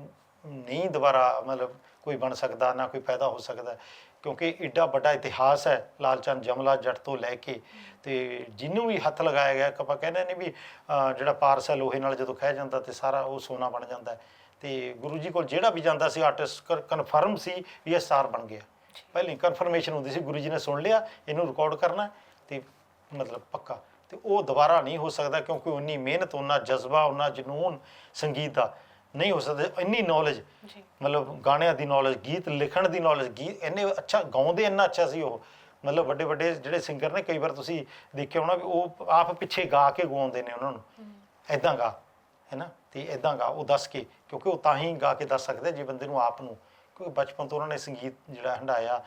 Speaker 1: ਨਹੀਂ ਦੁਬਾਰਾ ਮਤਲਬ ਕੋਈ ਬਣ ਸਕਦਾ, ਨਾ ਕੋਈ ਪੈਦਾ ਹੋ ਸਕਦਾ। ਕਿਉਂਕਿ ਏਡਾ ਵੱਡਾ ਇਤਿਹਾਸ ਹੈ ਲਾਲਚੰਦ ਜਮਲਾ ਜੱਟ ਤੋਂ ਲੈ ਕੇ ਤੇ ਜਿਹਨੂੰ ਵੀ ਹੱਥ ਲਗਾਇਆ ਗਿਆ, ਆਪਾਂ ਕਹਿੰਦੇ ਨੇ ਵੀ ਜਿਹੜਾ ਪਾਰਸ ਹੈ ਲੋਹੇ ਨਾਲ ਜਦੋਂ ਖਹਿ ਜਾਂਦਾ ਤੇ ਸਾਰਾ ਉਹ ਸੋਨਾ ਬਣ ਜਾਂਦਾ। ਤੇ ਗੁਰੂ ਜੀ ਕੋਲ ਜਿਹੜਾ ਵੀ ਜਾਂਦਾ ਸੀ ਆਰਟਿਸਟ ਕਨਫਰਮ ਸੀ ਵੀ ਇਹ ਸਟਾਰ ਬਣ ਗਿਆ। ਪਹਿਲੀ ਕਨਫਰਮੇਸ਼ਨ ਹੁੰਦੀ ਸੀ ਗੁਰੂ ਜੀ ਨੇ ਸੁਣ ਲਿਆ ਇਹਨੂੰ ਰਿਕਾਰਡ ਕਰਨਾ ਤੇ ਮਤਲਬ ਪੱਕਾ। ਤੇ ਉਹ ਦੁਬਾਰਾ ਨਹੀਂ ਹੋ ਸਕਦਾ ਕਿਉਂਕਿ ਉਨੀ ਮਿਹਨਤ ਉਨਾ ਜਜ਼ਬਾ ਉਨਾ ਜਨੂਨ ਸੰਗੀਤ ਦਾ ਨਹੀਂ ਹੋ ਸਕਦਾ। ਇੰਨੀ ਨੌਲੇਜ ਮਤਲਬ ਗਾਣਿਆਂ ਦੀ ਨੌਲੇਜ ਗੀਤ ਲਿਖਣ ਦੀ ਨੌਲੇਜ ਗੀਤ ਇੰਨੇ ਅੱਛਾ ਗਾਉਂਦੇ ਇੰਨਾ ਅੱਛਾ ਸੀ ਉਹ। ਮਤਲਬ ਵੱਡੇ ਵੱਡੇ ਜਿਹੜੇ ਸਿੰਗਰ ਨੇ ਕਈ ਵਾਰ ਤੁਸੀਂ ਦੇਖਿਆ ਹੋਣਾ ਵੀ ਉਹ ਆਪ ਪਿੱਛੇ ਗਾ ਕੇ ਗਾਉਂਦੇ ਨੇ ਉਹਨਾਂ ਨੂੰ। ਐਦਾਂ ਗਾ। ਹੈ ਨਾ ਤੇ ਐਦਾਂ ਗਾ, ਉਹ ਦੱਸ ਕੇ, ਕਿਉਂਕਿ ਉਹ ਤਾਂ ਹੀ ਗਾ ਕੇ ਦੱਸ ਸਕਦੇ ਜੇ ਬੰਦੇ ਨੂੰ ਆਪ ਨੂੰ। ਕਿਉਂਕਿ ਬਚਪਨ ਤੋਂ ਉਹਨਾਂ ਨੇ ਸੰਗੀਤ ਜਿਹੜਾ ਹੰਡਾਇਆ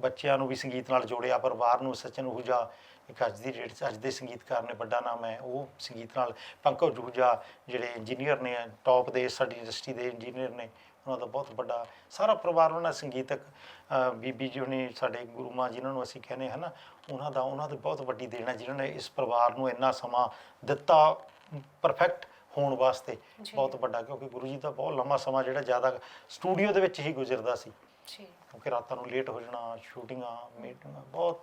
Speaker 1: ਬੱਚਿਆਂ ਨੂੰ ਵੀ ਸੰਗੀਤ ਨਾਲ ਜੋੜਿਆ, ਪਰਿਵਾਰ ਨੂੰ ਸਚਨ ਹੂਜਾ ਇੱਕ ਅੱਜ ਦੀ ਡੇਟ 'ਚ, ਅੱਜ ਦੇ ਸੰਗੀਤਕਾਰ ਨੇ ਵੱਡਾ ਨਾਮ ਹੈ, ਉਹ ਸੰਗੀਤ ਨਾਲ ਪੰਕਜ ਹੂਜਾ ਜਿਹੜੇ ਇੰਜੀਨੀਅਰ ਨੇ ਟੌਪ ਦੇ, ਸਾਡੀ ਇੰਡਸਟਰੀ ਦੇ ਇੰਜੀਨੀਅਰ ਨੇ, ਉਹਨਾਂ ਦਾ ਬਹੁਤ ਵੱਡਾ, ਸਾਰਾ ਪਰਿਵਾਰ ਉਹਨਾਂ ਦਾ ਸੰਗੀਤਕ ਬੀਬੀ ਜੀ ਨੇ ਸਾਡੇ ਗੁਰੂ ਮਾਂ ਜਿਨ੍ਹਾਂ ਨੂੰ ਅਸੀਂ ਕਹਿੰਦੇ ਹਾਂ ਨਾ ਉਹਨਾਂ ਦਾ, ਉਹਨਾਂ ਦੀ ਬਹੁਤ ਵੱਡੀ ਦੇਣ ਹੈ, ਜਿਨ੍ਹਾਂ ਨੇ ਇਸ ਪਰਿਵਾਰ ਨੂੰ ਇੰਨਾ ਸਮਾਂ ਦਿੱਤਾ ਪਰਫੈਕਟ ਹੋਣ ਵਾਸਤੇ
Speaker 2: ਜੀ।
Speaker 1: ਬਹੁਤ ਵੱਡਾ ਕਿਉਂਕਿ ਗੁਰੂ ਜੀ ਦਾ ਬਹੁਤ ਲੰਮਾ ਸਮਾਂ ਜਿਹੜਾ ਜ਼ਿਆਦਾ ਸਟੂਡੀਓ ਦੇ ਵਿੱਚ ਹੀ ਗੁਜ਼ਰਦਾ ਸੀ।
Speaker 2: ਜੀ।
Speaker 1: ਕਿਉਂਕਿ ਰਾਤਾਂ ਨੂੰ ਲੇਟ ਹੋ ਜਾਣਾ ਸ਼ੂਟਿੰਗਾਂ ਮੀਟਿੰਗਾਂ ਬਹੁਤ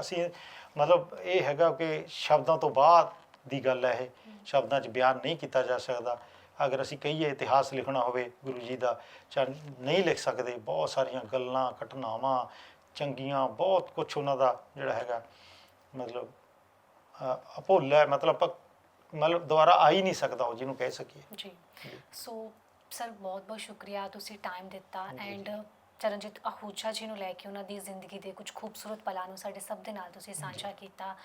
Speaker 1: ਅਸੀਂ ਮਤਲਬ ਇਹ ਹੈਗਾ ਕਿ ਸ਼ਬਦਾਂ ਤੋਂ ਬਾਅਦ ਦੀ ਗੱਲ ਹੈ ਇਹ। ਸ਼ਬਦਾਂ 'ਚ ਬਿਆਨ ਨਹੀਂ ਕੀਤਾ ਜਾ ਸਕਦਾ। ਅਗਰ ਅਸੀਂ ਕਹੀਏ ਇਤਿਹਾਸ ਲਿਖਣਾ ਹੋਵੇ ਗੁਰੂ ਜੀ ਦਾ ਜਾਂ ਨਹੀਂ ਲਿਖ ਸਕਦੇ ਬਹੁਤ ਸਾਰੀਆਂ ਗੱਲਾਂ ਘਟਨਾਵਾਂ ਚੰਗੀਆਂ ਬਹੁਤ ਕੁਝ ਉਹਨਾਂ ਦਾ ਜਿਹੜਾ ਹੈਗਾ ਮਤਲਬ ਅ, ਅਭੁੱਲ ਹੈ। ਮਤਲਬ ਆਪਾਂ ਮਤਲਬ ਦੁਬਾਰਾ ਆ ਹੀ ਨਹੀਂ ਸਕਦਾ ਉਹ ਜਿਹਨੂੰ ਕਹਿ ਸਕੀਏ।
Speaker 2: ਜੀ। ਸੋ ਸਰ ਬਹੁਤ ਬਹੁਤ ਸ਼ੁਕਰੀਆ ਤੁਸੀਂ ਟਾਈਮ ਦਿੱਤਾ ਐਂਡ ਚਰਨਜੀਤ ਆਹੂਜਾ ਜੀ ਨੂੰ ਲੈ ਕੇ ਉਹਨਾਂ ਦੀ ਜ਼ਿੰਦਗੀ ਦੇ ਕੁਝ ਖੂਬਸੂਰਤ ਪਲਾਂ ਨੂੰ ਸਾਡੇ ਸਭ ਦੇ ਨਾਲ ਤੁਸੀਂ ਸਾਂਝਾ ਕੀਤਾ।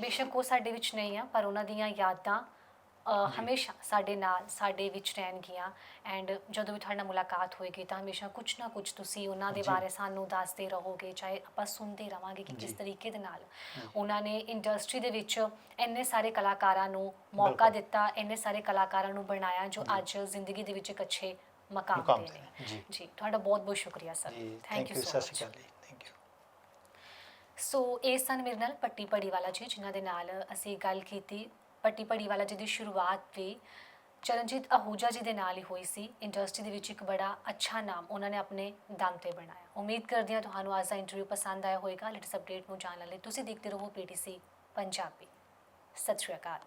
Speaker 2: ਬੇਸ਼ੱਕ ਉਹ ਸਾਡੇ ਵਿੱਚ ਨਹੀਂ ਆ ਪਰ ਉਹਨਾਂ ਦੀਆਂ ਯਾਦਾਂ ਅ, ਹਮੇਸ਼ਾ ਸਾਡੇ ਨਾਲ ਸਾਡੇ ਵਿੱਚ ਰਹਿਣਗੀਆਂ ਐਂਡ ਜਦੋਂ ਵੀ ਤੁਹਾਡੇ ਨਾਲ ਮੁਲਾਕਾਤ ਹੋਏਗੀ ਤਾਂ ਹਮੇਸ਼ਾ ਕੁਝ ਨਾ ਕੁਝ ਤੁਸੀਂ ਉਹਨਾਂ ਦੇ
Speaker 1: ਜੀ।
Speaker 2: ਬਾਰੇ ਸਾਨੂੰ ਦੱਸਦੇ ਰਹੋਗੇ ਚਾਹੇ ਆਪਾਂ ਸੁਣਦੇ ਰਵਾਂਗੇ ਕਿ ਕਿਸ
Speaker 1: ਜੀ।
Speaker 2: ਤਰੀਕੇ ਦੇ ਨਾਲ। ਉਹਨਾਂ ਨੇ ਇੰਡਸਟਰੀ ਦੇ ਵਿੱਚ ਇੰਨੇ ਸਾਰੇ ਕਲਾਕਾਰਾਂ ਨੂੰ ਮੌਕਾ
Speaker 1: ਬਿਲਕੁਲ।
Speaker 2: ਦਿੱਤਾ ਇੰਨੇ ਸਾਰੇ ਕਲਾਕਾਰਾਂ ਨੂੰ ਬਣਾਇਆ
Speaker 1: ਜੋ।
Speaker 2: ਅੱਜ ਜ਼ਿੰਦਗੀ ਦੇ ਵਿੱਚ ਇੱਕ ਅੱਛੇ ਮਕਾਮ
Speaker 1: ਮੁਕਾਮ
Speaker 2: ਤੇ
Speaker 1: ਤੇ
Speaker 2: ਨੇ।
Speaker 1: ਜੀ।
Speaker 2: ਜੀ ਤੁਹਾਡਾ ਬਹੁਤ ਬਹੁਤ ਸ਼ੁਕਰੀਆ ਸਰ।
Speaker 1: ਜੀ
Speaker 2: ਥੈਂਕ ਯੂ
Speaker 1: ਸਤਿ
Speaker 2: ਸੋ
Speaker 1: ਸ਼੍ਰੀ
Speaker 2: ਮਚ
Speaker 1: ਅਕਾਲ ਜੀ। ਥੈਂਕ ਯੂ
Speaker 2: ਸੋ ਇਹ ਸਨ ਮੇਰੇ ਨਾਲ ਪੱਟੀ ਪੜੀਵਾਲਾ ਜੀ ਜਿਨ੍ਹਾਂ ਦੇ ਨਾਲ ਅਸੀਂ ਗੱਲ ਕੀਤੀ। ਪੱਟੀ ਪੜੀਵਾਲਾ ਜੀ ਦੀ ਸ਼ੁਰੂਆਤ ਵੀ ਚਰਨਜੀਤ ਆਹੂਜਾ ਜੀ ਦੇ ਨਾਲ ਹੀ ਹੋਈ ਸੀ। ਇੰਡਸਟਰੀ ਦੇ ਵਿੱਚ ਇੱਕ ਬੜਾ ਅੱਛਾ ਨਾਮ ਉਹਨਾਂ ਨੇ ਆਪਣੇ ਦਮ ਤੇ ਬਣਾਇਆ। ਉਮੀਦ ਕਰਦੇ ਹਾਂ ਤੁਹਾਨੂੰ ਅੱਜ ਦਾ ਇੰਟਰਵਿਊ ਪਸੰਦ ਆਇਆ ਹੋਵੇਗਾ। ਲੇਟੈਸਟ ਅਪਡੇਟ ਨੂੰ ਜਾਣਨ ਲਈ ਤੁਸੀਂ ਦੇਖਦੇ ਰਹੋ ਪੀਟੀਸੀ ਪੰਜਾਬੀ। ਸਤਿ ਸ਼੍ਰੀ ਅਕਾਲ।